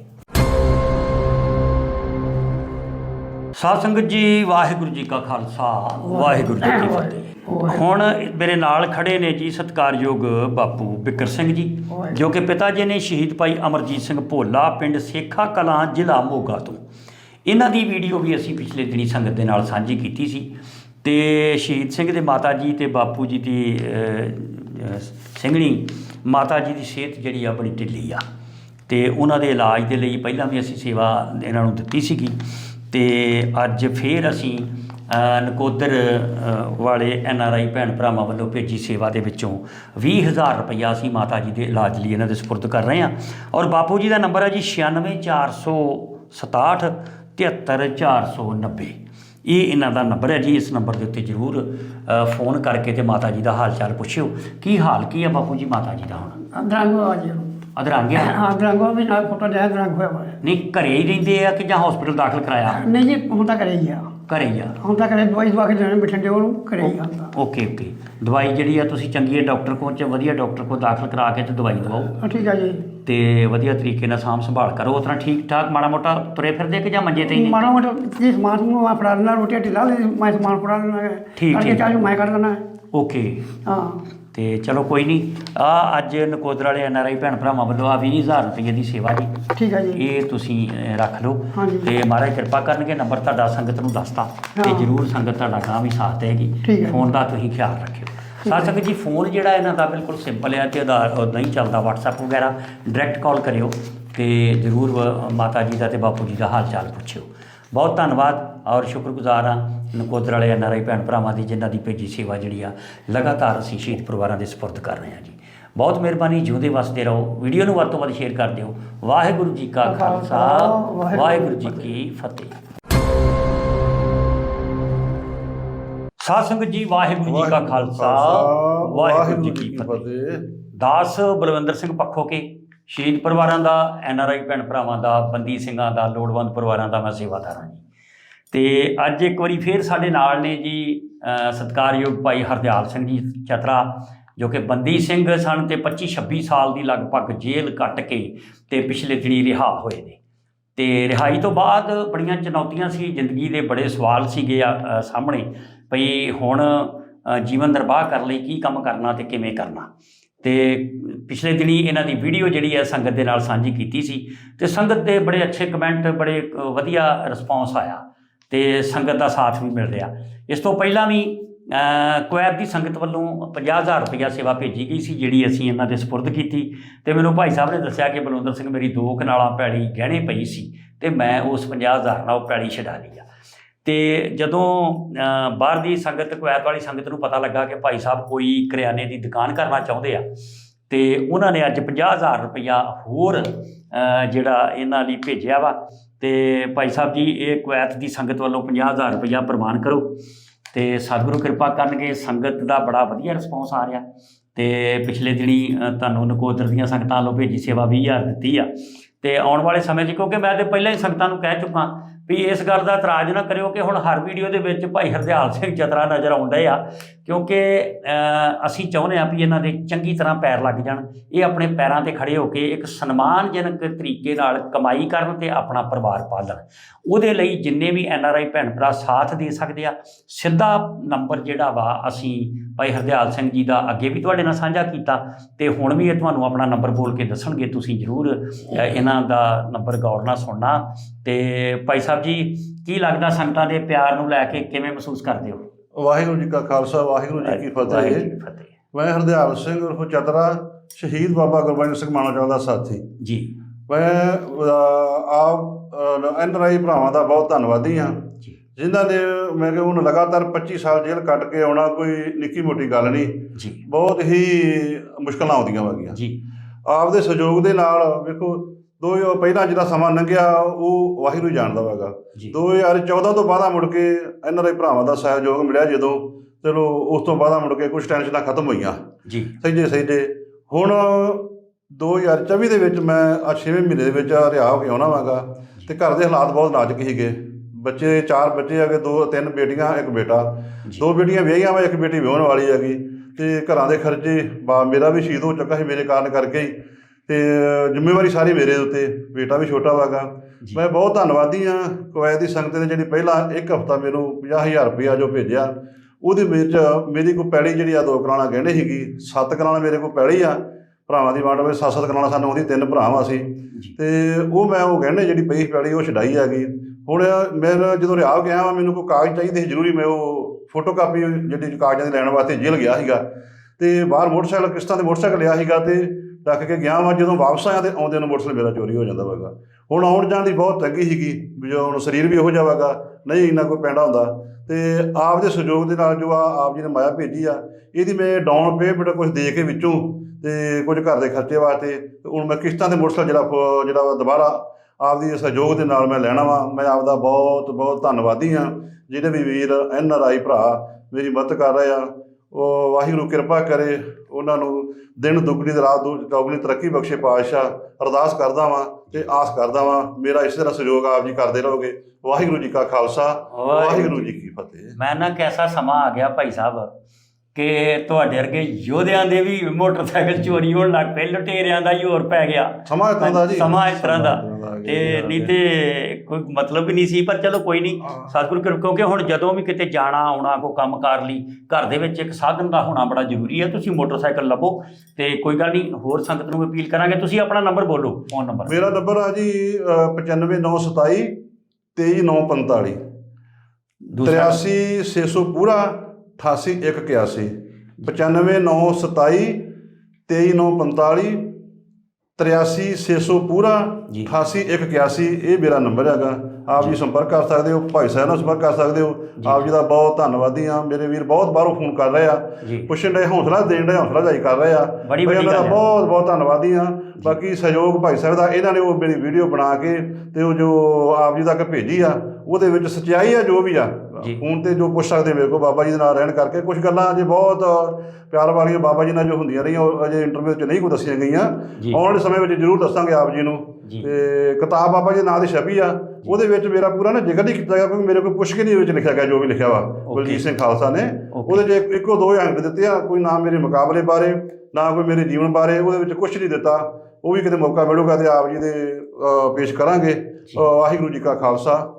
ਸਾਧ ਸੰਗਤ ਜੀ ਵਾਹਿਗੁਰੂ ਜੀ ਕਾ ਖਾਲਸਾ ਵਾਹਿਗੁਰੂ ਜੀ ਕੀ ਫਤਿਹ। ਹੁਣ ਮੇਰੇ ਨਾਲ ਖੜੇ ਨੇ ਜੀ ਸਤਿਕਾਰਯੋਗ ਬਾਪੂ ਬਿਕਰ ਸਿੰਘ ਜੀ ਜੋ ਕਿ ਪਿਤਾ ਜੀ ਨੇ ਸ਼ਹੀਦ ਭਾਈ ਅਮਰਜੀਤ ਸਿੰਘ ਭੋਲਾ ਪਿੰਡ ਸੇਖਾ ਕਲਾਂ ਜ਼ਿਲ੍ਹਾ ਮੋਗਾ ਤੋਂ। ਇਹਨਾਂ ਦੀ ਵੀਡੀਓ ਵੀ ਅਸੀਂ ਪਿਛਲੇ ਦਿਨੀ ਸੰਗਤ ਦੇ ਨਾਲ ਸਾਂਝੀ ਕੀਤੀ ਸੀ ਤੇ ਸ਼ਹੀਦ ਸਿੰਘ ਦੇ ਮਾਤਾ ਜੀ ਤੇ ਬਾਪੂ ਜੀ ਦੀ ਸਿੰਘਣੀ ਮਾਤਾ ਜੀ ਦੀ ਸਿਹਤ ਜਿਹੜੀ ਆ ਬੜੀ ਢਿੱਲੀ ਆ। ਤੇ ਉਹਨਾਂ ਦੇ ਇਲਾਜ ਦੇ ਲਈ ਪਹਿਲਾਂ ਵੀ ਅਸੀਂ ਸੇਵਾ ਇਹਨਾਂ ਨੂੰ ਦਿੱਤੀ ਸੀਗੀ। ਤੇ ਅੱਜ ਫੇਰ ਅਸੀਂ ਨਕੋਦਰ ਵਾਲੇ ਐਨ ਆਰ ਆਈ ਭੈਣ ਭਰਾਵਾਂ ਵੱਲੋਂ ਭੇਜੀ ਸੇਵਾ ਦੇ ਵਿੱਚੋਂ 20000 ਰੁਪਇਆ ਅਸੀਂ ਮਾਤਾ ਜੀ ਦੇ ਇਲਾਜ ਲਈ ਇਹਨਾਂ ਦੇ ਸਪੁਰਦ ਕਰ ਰਹੇ ਹਾਂ। ਔਰ ਬਾਪੂ ਜੀ ਦਾ ਨੰਬਰ ਹੈ ਜੀ 96467 73490 ਇਹ ਇਹਨਾਂ ਦਾ ਨੰਬਰ ਹੈ ਜੀ, ਇਸ ਨੰਬਰ ਦੇ ਉੱਤੇ ਜਰੂਰ ਫੋਨ ਕਰਕੇ ਤੇ ਮਾਤਾ ਜੀ ਦਾ ਹਾਲ ਚਾਲ ਪੁੱਛਿਓ। ਕੀ ਹਾਲ ਕੀ ਹੈ ਬਾਪੂ ਜੀ, ਮਾਤਾ ਜੀ ਦਾ ਹੁਣ? ਅਦਰੰਗ ਆ ਅਧਰੰਗਿਆ ਅਦਰੰਗ ਵੀ ਨਾਲ ਫੋਟੋ ਦੇ ਅਦਰੰਗ ਹੋਇਆ ਹੋਇਆ ਨਹੀਂ ਘਰੇ ਹੀ ਰਹਿੰਦੇ ਆ ਕਿ ਜਾਂ ਹਸਪੀਟਲ ਦਾਖਲ ਕਰਾਇਆ? ਨਹੀਂ ਜੀ ਹੁਣ ਤਾਂ ਕਰੇ ਹੀ ਆ। ਘਰੇ ਹੀ ਆ। ਹੁਣ ਤਾਂ ਕਰੇ ਦਵਾਈ ਦਵਾ ਕੇ ਦੇਣੇ ਬਿਠੰਡੇ ਉਹਨੂੰ ਕਰੇ ਹੀ ਆਂਦਾ ਓਕੇ ਓਕੇ। ਦਵਾਈ ਜਿਹੜੀ ਆ ਤੁਸੀਂ ਚੰਗੀ ਡਾਕਟਰ ਕੋਲ ਚ ਵਧੀਆ ਡਾਕਟਰ ਕੋਲ ਦਾਖਲ ਕਰਾ ਕੇ ਤੇ ਦਵਾਈ ਦਵਾਓ। ਠੀਕ ਆ ਜੀ। ਤੇ ਵਧੀਆ ਤਰੀਕੇ ਨਾਲ ਸਾਂਭ ਸੰਭਾਲ ਕਰੋ। ਉਸ ਤਰ੍ਹਾਂ ਠੀਕ ਠਾਕ ਮਾੜਾ ਮੋਟਾ ਤੁਰੇ ਫਿਰਦੇ ਕਿ ਜਾਂ ਮੰਜੇ ਤੇ ਹੀ ਨੇ? ਮਾੜਾ ਮੋਟਾ ਜੀ ਸਮਾਨ ਨੂੰ ਮੈਂ ਫੜਾ ਦੇਣਾ ਰੋਟੀ ਢਿਲਾ ਦੇ ਮੈਂ ਸਮਾਨ ਫੜਾ ਦੇਣਾ ਠੀਕ, ਠੀਕ। ਚਾਹ ਮੈਂ ਕਰ ਦੇਣਾ ਓਕੇ। ਹਾਂ। ਤੇ ਚਲੋ ਕੋਈ ਨਹੀਂ ਆ ਅੱਜ ਨਕੋਦਰ ਵਾਲੇ ਐਨ ਆਰ ਆਈ ਭੈਣ ਭਰਾਵਾਂ ਵੱਲੋਂ ਆ 20000 ਰੁਪਏ ਦੀ ਸੇਵਾ ਜੀ। ਠੀਕ ਆ ਜੀ। ਇਹ ਤੁਸੀਂ ਅਹ, ਰੱਖ ਲਓ। ਹਾਂਜੀ। ਤੇ ਮਹਾਰਾਜ ਕਿਰਪਾ ਕਰਨਗੇ ਨੰਬਰ ਤੁਹਾਡਾ ਸੰਗਤ ਨੂੰ ਦੱਸਤਾ। ਤੇ ਹਾਂ। ਜਰੂਰ ਸੰਗਤ ਤੁਹਾਡਾ ਗਾਂ ਵੀ ਸਾਥ ਦੇਗੀ। ਠੀਕ ਹੈ। ਫੋਨ ਦਾ ਤੁਸੀਂ ਖਿਆਲ ਰੱਖਿਓ। ਸਾਧ ਸੰਗਤ ਜੀ ਫੋਨ ਜਿਹੜਾ ਇਹਨਾਂ ਦਾ ਬਿਲਕੁਲ ਸਿੰਪਲ ਹੈ ਤੇ ਉਹਦਾ ਉਹ ਨਹੀਂ ਚੱਲਦਾ WhatsApp ਵਗੈਰਾ। ਡਾਇਰੈਕਟ ਕਾਲ ਕਰਿਓ ਤੇ ਜਰੂਰ ਮਾਤਾ ਜੀ ਦਾ ਤੇ ਬਾਪੂ ਜੀ ਦਾ ਹਾਲ ਚਾਲ ਪੁੱਛਿਓ। ਬਹੁਤ ਧੰਨਵਾਦ ਔਰ ਸ਼ੁਕਰਗੁਜ਼ਾਰ ਹਾਂ ਨਕੋਦਰ ਵਾਲੇ ਐਨਆਰਆਈ ਭੈਣ ਭਰਾਵਾਂ ਦੀ ਜਿਨ੍ਹਾਂ ਦੀ ਭੇਜੀ ਸੇਵਾ ਜਿਹੜੀ ਆ ਲਗਾਤਾਰ ਅਸੀਂ ਸ਼ਹੀਦ ਪਰਿਵਾਰਾਂ ਦੇ ਸਪੁਰਦ ਕਰ ਰਹੇ ਹਾਂ ਜੀ। ਬਹੁਤ ਮਿਹਰਬਾਨੀ ਜਿਉਂਦੇ ਵਸਦੇ ਰਹੋ। ਵੀਡੀਓ ਨੂੰ ਵੱਧ ਤੋਂ ਵੱਧ ਸ਼ੇਅਰ ਕਰ ਦਿਓ। ਵਾਹਿਗੁਰੂ ਜੀ ਕਾ ਖਾਲਸਾ। ਵਾਹਿਗੁਰੂ ਜੀ ਕੀ ਫਤਿਹ। ਸਾਧ ਸੰਗਤ ਜੀ ਵਾਹਿਗੁਰੂ ਜੀ ਕਾ ਖਾਲਸਾ। ਵਾਹਿਗੁਰੂ ਜੀ ਕੀ ਫਤਿਹ। ਦਾਸ ਬਲਵਿੰਦਰ ਸਿੰਘ ਪੱਖੋ ਕੇ ਸ਼ਹੀਦ ਪਰਿਵਾਰਾਂ ਦਾ ਐੱਨ ਆਰ ਆਈ ਭੈਣ ਭਰਾਵਾਂ ਦਾ ਬੰਦੀ ਸਿੰਘਾਂ ਦਾ ਲੋੜਵੰਦ ਪਰਿਵਾਰਾਂ ਦਾ ਮੈਂ ਸੇਵਾਦਾਰ ਹਾਂ ਜੀ। ਤੇ ਅੱਜ ਇੱਕ ਵਾਰੀ ਫੇਰ ਸਾਡੇ ਨਾਲ ਨੇ ਜੀ ਅ, ਸਤਿਕਾਰਯੋਗ ਭਾਈ ਹਰਦਿਆਲ ਸਿੰਘ ਜੀ ਚਤਰਾ ਜੋ ਕਿ ਬੰਦੀ ਸਿੰਘ ਸਨ ਤੇ 25 26 ਸਾਲ ਦੀ ਲਗਭਗ ਜੇਲ੍ਹ ਕੱਟ ਕੇ ਤੇ ਪਿਛਲੇ ਦਿਨੀ ਰਿਹਾ ਹੋਏ ਨੇ। ਤੇ ਰਿਹਾਈ ਤੋਂ ਬਾਅਦ ਬੜੀਆਂ ਚੁਣੌਤੀਆਂ ਸੀ ਜ਼ਿੰਦਗੀ ਦੇ ਬੜੇ ਸਵਾਲ ਸੀਗੇ ਆ, ਸਾਹਮਣੇ ਭਈ ਹੁਣ ਜੀਵਨ ਨਿਰਵਾਹ ਕਰਨ ਲਈ ਕੀ ਕੰਮ ਕਰਨਾ ਤੇ ਕਿਵੇਂ ਕਰਨਾ। ਤੇ ਪਿਛਲੇ ਦਿਨੀ ਇਹਨਾਂ ਦੀ ਵੀਡੀਓ ਜਿਹੜੀ ਹੈ ਸੰਗਤ ਦੇ ਨਾਲ ਸਾਂਝੀ ਕੀਤੀ ਸੀ ਤੇ ਸੰਗਤ ਦੇ ਬੜੇ ਅੱਛੇ ਕਮੈਂਟ ਬੜੇ ਵਧੀਆ ਰਿਸਪੌਂਸ ਆਇਆ ਤੇ ਸੰਗਤ ਦਾ ਸਾਥ ਵੀ ਮਿਲ ਰਿਹਾ। ਇਸ ਤੋਂ ਪਹਿਲਾਂ ਵੀ ਅ, ਦੀ ਸੰਗਤ ਵੱਲੋਂ 50000 ਰੁਪਇਆ ਸੇਵਾ ਭੇਜੀ ਗਈ ਸੀ ਜਿਹੜੀ ਅਸੀਂ ਇਹਨਾਂ ਦੇ ਸਪੁਰਦ ਕੀਤੀ ਤੇ ਮੈਨੂੰ ਭਾਈ ਸਾਹਿਬ ਨੇ ਦੱਸਿਆ ਕਿ ਬਲਵੰਦਰ ਸਿੰਘ ਮੇਰੀ ਦੋ ਕਨਾਲਾਂ ਪੈਲੀ ਗਹਿਣੇ ਪਈ ਸੀ ਤੇ ਮੈਂ ਉਸ 50000 ਨਾਲ ਉਹ ਪੈਲੀ ਛਡਾ ਲਈ ਆ। ਤੇ ਜਦੋਂ ਬਾਹਰ ਦੀ ਸੰਗਤ, ਕੁਵੈਤ ਵਾਲੀ ਸੰਗਤ ਨੂੰ ਪਤਾ ਲੱਗਾ ਕਿ ਭਾਈ ਸਾਹਿਬ ਕੋਈ ਕਰਿਆਨੇ ਦੀ ਦੁਕਾਨ ਕਰਨਾ ਚਾਹੁੰਦੇ ਆ, ਤੇ ਉਹਨਾਂ ਨੇ ਅੱਜ 50000 ਰੁਪਇਆ ਹੋਰ ਜਿਹੜਾ ਇਹਨਾਂ ਲਈ ਭੇਜਿਆ ਵਾ, ਤੇ ਭਾਈ ਸਾਹਿਬ ਜੀ, ਇਹ ਕੁਵੈਤ ਦੀ ਸੰਗਤ ਵੱਲੋਂ 50000 ਰੁਪਇਆ ਪ੍ਰਵਾਨ ਕਰੋ, ਤੇ ਸਤਿਗੁਰੂ ਕਿਰਪਾ ਕਰਨਗੇ, ਸੰਗਤ ਦਾ ਬੜਾ ਵਧੀਆ ਰਿਸਪੌਂਸ ਆ ਰਿਹਾ, ਤੇ ਪਿਛਲੇ ਦਿਨੀ ਤੁਹਾਨੂੰ ਨਕੋਦਰ ਦੀਆਂ ਸੰਗਤਾਂ ਵੱਲੋਂ ਭੇਜੀ ਸੇਵਾ 20000 ਦਿੱਤੀ ਆ, ਤੇ ਆਉਣ ਵਾਲੇ ਸਮੇਂ 'ਚ ਕਿਉਂਕਿ ਮੈਂ ਤੇ ਪਹਿਲਾਂ ਹੀ ਸੰਗਤਾਂ ਨੂੰ ਕਹਿ ਚੁੱਕਾ ਵੀ ਇਸ ਗੱਲ ਦਾ ਇਤਰਾਜ਼ ਨਾ ਕਰਿਓ ਕਿ ਹੁਣ ਹਰ ਵੀਡੀਓ ਦੇ ਵਿੱਚ ਭਾਈ ਹਰਦਿਆਲ ਸਿੰਘ ਚਤਰਾ ਨਜ਼ਰ ਆਉਂਦੇ ਆ, ਕਿਉਂਕਿ ਅਸੀਂ ਚਾਹੁੰਦੇ ਆ ਵੀ ਇਹਨਾਂ ਦੇ ਚੰਗੀ ਤਰ੍ਹਾਂ ਪੈਰ ਲੱਗ ਜਾਣ। ਇਹ ਆਪਣੇ ਪੈਰਾਂ ਤੇ ਖੜੇ ਹੋ ਕੇ ਇੱਕ ਸਨਮਾਨਜਨਕ ਤਰੀਕੇ ਨਾਲ ਕਮਾਈ ਕਰਨ ਤੇ ਆਪਣਾ ਪਰਿਵਾਰ ਪਾਲਣ। ਉਹਦੇ ਲਈ ਜਿੰਨੇ ਵੀ ਐਨ ਆਰ ਆਈ ਭੈਣ ਭਰਾ ਸਾਥ ਦੇ ਸਕਦੇ ਆ। ਸਿੱਧਾ ਨੰਬਰ ਜਿਹੜਾ ਵਾ, ਅਸੀਂ ਭਾਈ ਹਰਦਿਆਲ ਸਿੰਘ ਜੀ ਦਾ ਅੱਗੇ ਵੀ ਤੁਹਾਡੇ ਨਾਲ ਸਾਂਝਾ ਕੀਤਾ ਤੇ ਹੁਣ ਵੀ ਇਹ ਤੁਹਾਨੂੰ ਆਪਣਾ ਨੰਬਰ ਬੋਲ ਕੇ ਦੱਸਣਗੇ। ਤੁਸੀਂ ਜ਼ਰੂਰ ਇਹਨਾਂ ਦਾ ਨੰਬਰ ਗੌਰ ਨਾਲ ਸੁਣਨਾ। ਤੇ ਭਾਈ ਸਾਹਿਬ ਜੀ ਕੀ ਲੱਗਦਾ ਸੰਗਤਾਂ ਦੇ ਪਿਆਰ ਨੂੰ ਲੈ ਕੇ ਕਿਵੇਂ ਮਹਿਸੂਸ ਕਰਦੇ ਹੋ? ਵਾਹਿਗੁਰੂ ਜੀ ਕਾ ਖਾਲਸਾ ਵਾਹਿਗੁਰੂ ਜੀ ਕੀ ਵਾਹਿਗੁਰੂ ਜੀ ਫਤਿਹ ਕੀ ਫਤਿਹ। ਮੈਂ ਹਰਦਿਆਲ ਸਿੰਘ ਉਰਫ ਚਤਰਾ ਸ਼ਹੀਦ ਬਾਬਾ ਗੁਰਬਚਨ ਸਿੰਘ ਮਾਨੋਚੌਲ ਦਾ ਸਾਥੀ। ਜੀ। ਮੈਂ ਅਹ, ਆਪ ਐਨ ਆਈ ਭਰਾਵਾਂ ਦਾ ਬਹੁਤ ਧੰਨਵਾਦੀ ਹਾਂ। ਜੀ। ਜਿਨ੍ਹਾਂ ਨੇ ਮੈਂ ਕਿ ਹੁਣ ਲਗਾਤਾਰ 25 ਸਾਲ ਜੇਲ੍ਹ ਕੱਟ ਕੇ ਆਉਣਾ ਕੋਈ ਨਿੱਕੀ ਮੋਟੀ ਗੱਲ ਨਹੀਂ। ਜੀ। ਬਹੁਤ ਹੀ ਮੁਸ਼ਕਲਾਂ ਆਉਂਦੀਆਂ ਵਾਗੀਆਂ। ਜੀ। ਆਪ ਦੇ ਸਹਿਯੋਗ ਦੇ ਨਾਲ ਵੇਖੋ ਦੋ ਪਹਿਲਾਂ ਜਿਹੜਾ ਸਮਾਂ ਲੰਘਿਆ ਉਹ ਵਾਹਿਗੁਰੂ ਜਾਣਦਾ ਜੀ। 2014 ਤੋਂ ਬਾਅਦ ਮੁੜ ਕੇ ਐਨ ਆਈ ਭਰਾਵਾਂ ਦਾ ਸਹਿਯੋਗ ਮਿਲਿਆ ਜਦੋਂ। ਚਲੋ ਉਸ ਤੋਂ ਬਾਅਦ ਮੁੜ ਕੇ ਕੁਝ ਟੈਨਸ਼ਨਾਂ ਖਤਮ ਹੋਈਆਂ। ਜੀ। ਸਹਿਜੇ ਸਹਿਜੇ ਹੁਣ 2024 ਦੇ ਵਿੱਚ ਮੈਂ ਆ 6ਵੇਂ ਮਹੀਨੇ ਦੇ ਵਿੱਚ ਰਿਹਾ ਹੋ ਕੇ ਆਉਣਾ ਵਾਗਾ ਤੇ ਘਰ ਦੇ ਹਾਲਾਤ ਬਹੁਤ ਨਾਜ਼ੁਕ ਸੀਗੇ। ਬੱਚੇ ਚਾਰ ਬੱਚੇ ਹੈਗੇ ਦੋ ਤਿੰਨ ਬੇਟੀਆਂ ਇੱਕ ਬੇਟਾ। ਦੋ ਬੇਟੀਆਂ ਵਿਆਹੀਆਂ ਵਾ ਇੱਕ ਬੇਟੀ ਵਿਆਹਣ ਵਾਲੀ ਹੈਗੀ ਤੇ ਘਰਾਂ ਦੇ ਖਰਚੇ ਬਾ ਮੇਰਾ ਵੀ ਸ਼ਹੀਦ ਹੋ ਚੁੱਕਾ ਸੀ ਮੇਰੇ ਕਾਰਨ ਕਰਕੇ ਹੀ। ਤੇ ਜ਼ਿੰਮੇਵਾਰੀ ਸਾਰੀ ਮੇਰੇ ਉੱਤੇ ਬੇਟਾ ਵੀ ਛੋਟਾ ਵਾਗਾ। ਮੈਂ ਬਹੁਤ ਧੰਨਵਾਦੀ ਹਾਂ ਕੁਵੈਤ ਦੀ ਸੰਗਤ ਨੇ ਜਿਹੜੀ ਪਹਿਲਾਂ ਇੱਕ ਹਫਤਾ ਮੈਨੂੰ 50000 ਰੁਪਇਆ ਜੋ ਭੇਜਿਆ ਉਹਦੇ ਵਿੱਚ ਮੇਰੀ ਕੋਈ ਪੈੜੀ ਜਿਹੜੀ ਆ ਦੋ ਕਰਾਣਾ ਗਹਿਣੇ ਸੀਗੀ ਸੱਤ ਕਰਾਣਾ ਮੇਰੇ ਕੋਲ ਪੈੜੀ ਆ ਭਰਾਵਾਂ ਦੀ ਵੰਡ ਵਿੱਚ ਸੱਤ ਸੱਤ ਕਰਾਣਾ ਸਾਨੂੰ ਉਹਦੀ ਤਿੰਨ ਭਰਾਵਾਂ ਸੀ। ਤੇ ਉਹ ਮੈਂ ਉਹ ਗਹਿਣੇ ਜਿਹੜੀ ਪਈ ਪੈੜੀ ਉਹ ਛਡਾਈ ਆ ਗਈ ਹੁਣ ਮੈਂ ਜਦੋਂ ਰਿਹਾ ਗਿਆ ਵਾਂ ਮੈਨੂੰ ਕੋਈ ਕਾਗਜ਼ ਚਾਹੀਦੇ ਸੀ ਜ਼ਰੂਰੀ ਮੈਂ ਉਹ ਫੋਟੋਕਾਪੀ ਜਿਹੜੀ ਕਾਗਜ਼ਾਂ ਦੀ ਲੈਣ ਵਾਸਤੇ ਜੇਲ੍ਹ ਗਿਆ ਸੀਗਾ ਤੇ ਬਾਹਰ ਮੋਟਰਸਾਈਕਲ ਕਿਸ਼ਤਾਂ ਦੇ ਮੋਟਰਸਾਈਕਲ ਲਿਆ ਸੀਗਾ ਤੇ ਰੱਖ ਕੇ ਗਿਆ ਵਾਂ, ਜਦੋਂ ਵਾਪਸ ਆਇਆ ਤੇ ਆਉਂਦੇ ਨੂੰ ਮੋਟਰਸਾਈਕਲ ਮੇਰਾ ਚੋਰੀ ਹੋ ਜਾਂਦਾ ਵਾਗਾ। ਹੁਣ ਆਉਣ ਜਾਣ ਦੀ ਬਹੁਤ ਤੰਗੀ ਸੀਗੀ, ਵੀ ਜੋ ਹੁਣ ਸਰੀਰ ਵੀ ਇਹੋ ਜਿਹਾ ਵਾਗਾ, ਨਹੀਂ ਇੰਨਾ ਕੋਈ ਪੈਂਡਾ ਹੁੰਦਾ। ਤੇ ਆਪ ਦੇ ਸਹਿਯੋਗ ਦੇ ਨਾਲ ਜੋ ਆ, ਆਪ ਜੀ ਨੇ ਮਾਇਆ ਭੇਜੀ ਆ, ਇਹਦੀ ਮੈਂ ਡਾਊਨ ਪੇਮੈਂਟ ਕੁਝ ਦੇ ਕੇ ਵਿੱਚੋਂ ਤੇ ਕੁਝ ਘਰ ਦੇ ਖਰਚੇ ਵਾਸਤੇ ਹੁਣ ਮੈਂ ਕਿਸ਼ਤਾਂ ਦੇ ਮੋਟਰਸਾਈਕਲ ਜਿਹੜਾ ਫ- ਜਿਹੜਾ ਵਾ ਦੁਬਾਰਾ ਆਪਦੀ ਸਹਿਯੋਗ ਦੇ ਨਾਲ ਮੈਂ ਲੈਣਾ ਵਾ। ਮੈਂ ਆਪਦਾ ਬਹੁਤ ਬਹੁਤ ਧੰਨਵਾਦੀ ਹਾਂ ਜਿਹੜੇ ਵੀ ਵੀਰ ਐਨ ਆਰ ਆਈ ਭਰਾ ਮੇਰੀ ਮਦਦ ਕਰ ਰਹੇ ਆ। ਉਹ ਵਾਹਿਗੁਰੂ ਕਿਰਪਾ ਕਰੇ ਉਹਨਾਂ ਨੂੰ ਦਿਨ ਦੁੱਗਣੀ ਤੇ ਰਾਤ ਦੁ- ਚੌਗੁਣੀ ਤਰੱਕੀ ਬਖਸ਼ੇ ਪਾਤਸ਼ਾਹ ਅਰਦਾਸ ਕਰਦਾ ਵਾਂ ਤੇ ਆਸ ਕਰਦਾ ਵਾਂ ਮੇਰਾ ਇਸੇ ਤਰ੍ਹਾਂ ਸਹਿਯੋਗ ਆਪ ਜੀ ਕਰਦੇ ਰਹੋਗੇ। ਵਾਹਿਗੁਰੂ ਜੀ ਕਾ ਖਾਲਸਾ ਵਾਹਿਗੁਰੂ ਜੀ ਕੀ ਫਤਿਹ। ਮੈਂ ਨਾ ਕੈਸਾ ਸਮਾਂ ਆ ਗਿਆ ਭਾਈ ਸਾਹਿਬ। ਕਿ ਤੁਹਾਡੇ ਵਰਗੇ ਯੋਧਿਆਂ ਦੇ ਵੀ ਮੋਟਰਸਾਈਕਲ ਚੋਰੀ ਹੋਣ ਲੱਗ ਪਏ ਲੁਟੇਰਿਆਂ ਦਾ ਹੀ ਹੋਰ ਪੈ ਗਿਆ। ਸਮਾਂ ਇਸ ਤਰ੍ਹਾਂ ਦਾ ਜੀ। ਸਮਾਂ ਇਸ ਤਰ੍ਹਾਂ ਦਾ। ਤੇ। ਨਹੀਂ ਤੇ ਕੋਈ ਮਤਲਬ ਵੀ ਨਹੀਂ ਸੀ ਪਰ ਚਲੋ ਕੋਈ ਨਹੀਂ। ਸਤਿਗੁਰੂ ਕਿਰਪਾ ਕਿਉਂਕਿ ਹੁਣ ਜਦੋਂ ਵੀ ਕਿਤੇ ਜਾਣਾ ਆਉਣਾ ਕੋਈ ਕੰਮ ਕਾਰ ਲਈ ਘਰ ਦੇ ਵਿੱਚ ਇੱਕ ਸਾਧਨ ਦਾ ਹੋਣਾ ਬੜਾ ਜ਼ਰੂਰੀ ਹੈ ਤੁਸੀਂ ਮੋਟਰਸਾਈਕਲ ਲੱਭੋ। ਤੇ ਕੋਈ ਗੱਲ ਨਹੀਂ ਹੋਰ ਸੰਗਤ ਨੂੰ ਅਪੀਲ ਕਰਾਂਗੇ ਤੁਸੀਂ ਆਪਣਾ ਨੰਬਰ ਬੋਲੋ। Phone number. ਮੇਰਾ ਨੰਬਰ ਆ ਜੀ ਅ, 95927 23945 ਦੂਸਰਾ। 83600 ਪੂਰਾ 88181 95927 23945 83600 ਪੂਰਾ ਜੀ। 88181 ਇਹ ਮੇਰਾ ਨੰਬਰ ਹੈਗਾ। ਆਪ ਜੀ ਸੰਪਰਕ ਕਰ ਸਕਦੇ ਹੋ ਭਾਈ ਸਾਹਿਬ ਨਾਲ ਸੰਪਰਕ ਕਰ ਸਕਦੇ ਹੋ। ਆਪ ਜੀ ਦਾ ਬਹੁਤ ਧੰਨਵਾਦੀ ਆ ਮੇਰੇ ਵੀਰ ਬਹੁਤ ਬਾਹਰੋਂ ਫੋਨ ਕਰ ਰਹੇ ਆ। ਪੁੱਛਣ ਦੇ ਹੌਸਲਾ ਦੇਣ ਦੇ ਹੌਸਲਾ ਜਾਈ ਕਰ ਰਹੇ ਆ। ਇਹਨਾਂ ਦਾ। ਬਹੁਤ ਬਹੁਤ ਧੰਨਵਾਦੀ ਆ ਬਾਕੀ ਸਹਿਯੋਗ ਭਾਈ ਸਾਹਿਬ ਦਾ ਇਹਨਾਂ ਨੇ ਉਹ ਮੇਰੀ ਵੀਡੀਓ ਬਣਾ ਕੇ ਤੇ ਉਹ ਜੋ ਆਪ ਜੀ ਤੱਕ ਭੇਜੀ ਆ ਉਹਦੇ ਵਿੱਚ ਸੱਚਾਈ ਆ ਜੋ ਵੀ ਆ। ਫੋਨ ਤੇ ਜੋ ਪੁੱਛ ਸਕਦੇ ਮੇਰੇ ਕੋਲ ਬਾਬਾ ਜੀ ਦੇ ਨਾਲ ਰਹਿਣ ਕਰਕੇ ਕੁਝ ਗੱਲਾਂ ਅਜੇ ਬਹੁਤ ਪਿਆਰ ਵਾਲੀਆਂ ਬਾਬਾ ਜੀ ਨਾਲ ਜੋ ਹੁੰਦੀਆਂ ਰਹੀਆਂ ਉਹ ਅਜੇ ਇੰਟਰਵਿਊ 'ਚ ਨਹੀਂ ਕੋ ਦੱਸੀਆਂ ਗਈਆਂ। ਆਉਣ ਵਾਲੇ ਸਮੇਂ ਵਿੱਚ ਜ਼ਰੂਰ ਦੱਸਾਂਗੇ ਆਪ ਜੀ ਨੂੰ। ਤੇ ਕਿਤਾਬ ਬਾਬਾ ਜੀ ਦੇ ਨਾਂ ਦੀ ਛਪੀ ਆ ਉਹਦੇ ਵਿੱਚ ਮੇਰਾ ਪੂਰਾ ਨਾ ਜ਼ਿਕਰ ਨਹੀਂ ਕੀਤਾ ਗਿਆ ਕਿਉਂਕਿ ਮੇਰੇ ਕੋਲ ਪੁੱਛ ਕੇ ਨਹੀਂ ਵਿੱਚ ਲਿਖਿਆ ਗਿਆ ਜੋ ਵੀ ਲਿਖਿਆ ਵਾ ਬਲਜੀਤ ਸਿੰਘ ਖਾਲਸਾ ਨੇ. ਉਹਦੇ 'ਚ ਇੱਕ- ਦੋ ਅੰਕ ਦਿੱਤੇ ਆ ਕੋਈ ਨਾ ਮੇਰੇ ਮੁਕਾਬਲੇ ਬਾਰੇ ਨਾ ਕੋਈ ਮੇਰੇ ਜੀਵਨ ਬਾਰੇ ਉਹਦੇ ਵਿੱਚ ਕੁਝ ਨਹੀਂ ਦਿੱਤਾ। ਉਹ ਵੀ ਕਿਤੇ ਮੌਕਾ ਮਿਲੂਗਾ ਤੇ ਆਪ ਜੀ ਦੇ ਪੇਸ਼ ਕਰਾਂਗੇ। ਵਾਹਿਗੁਰੂ ਜੀ ਕਾ ਖਾਲਸਾ।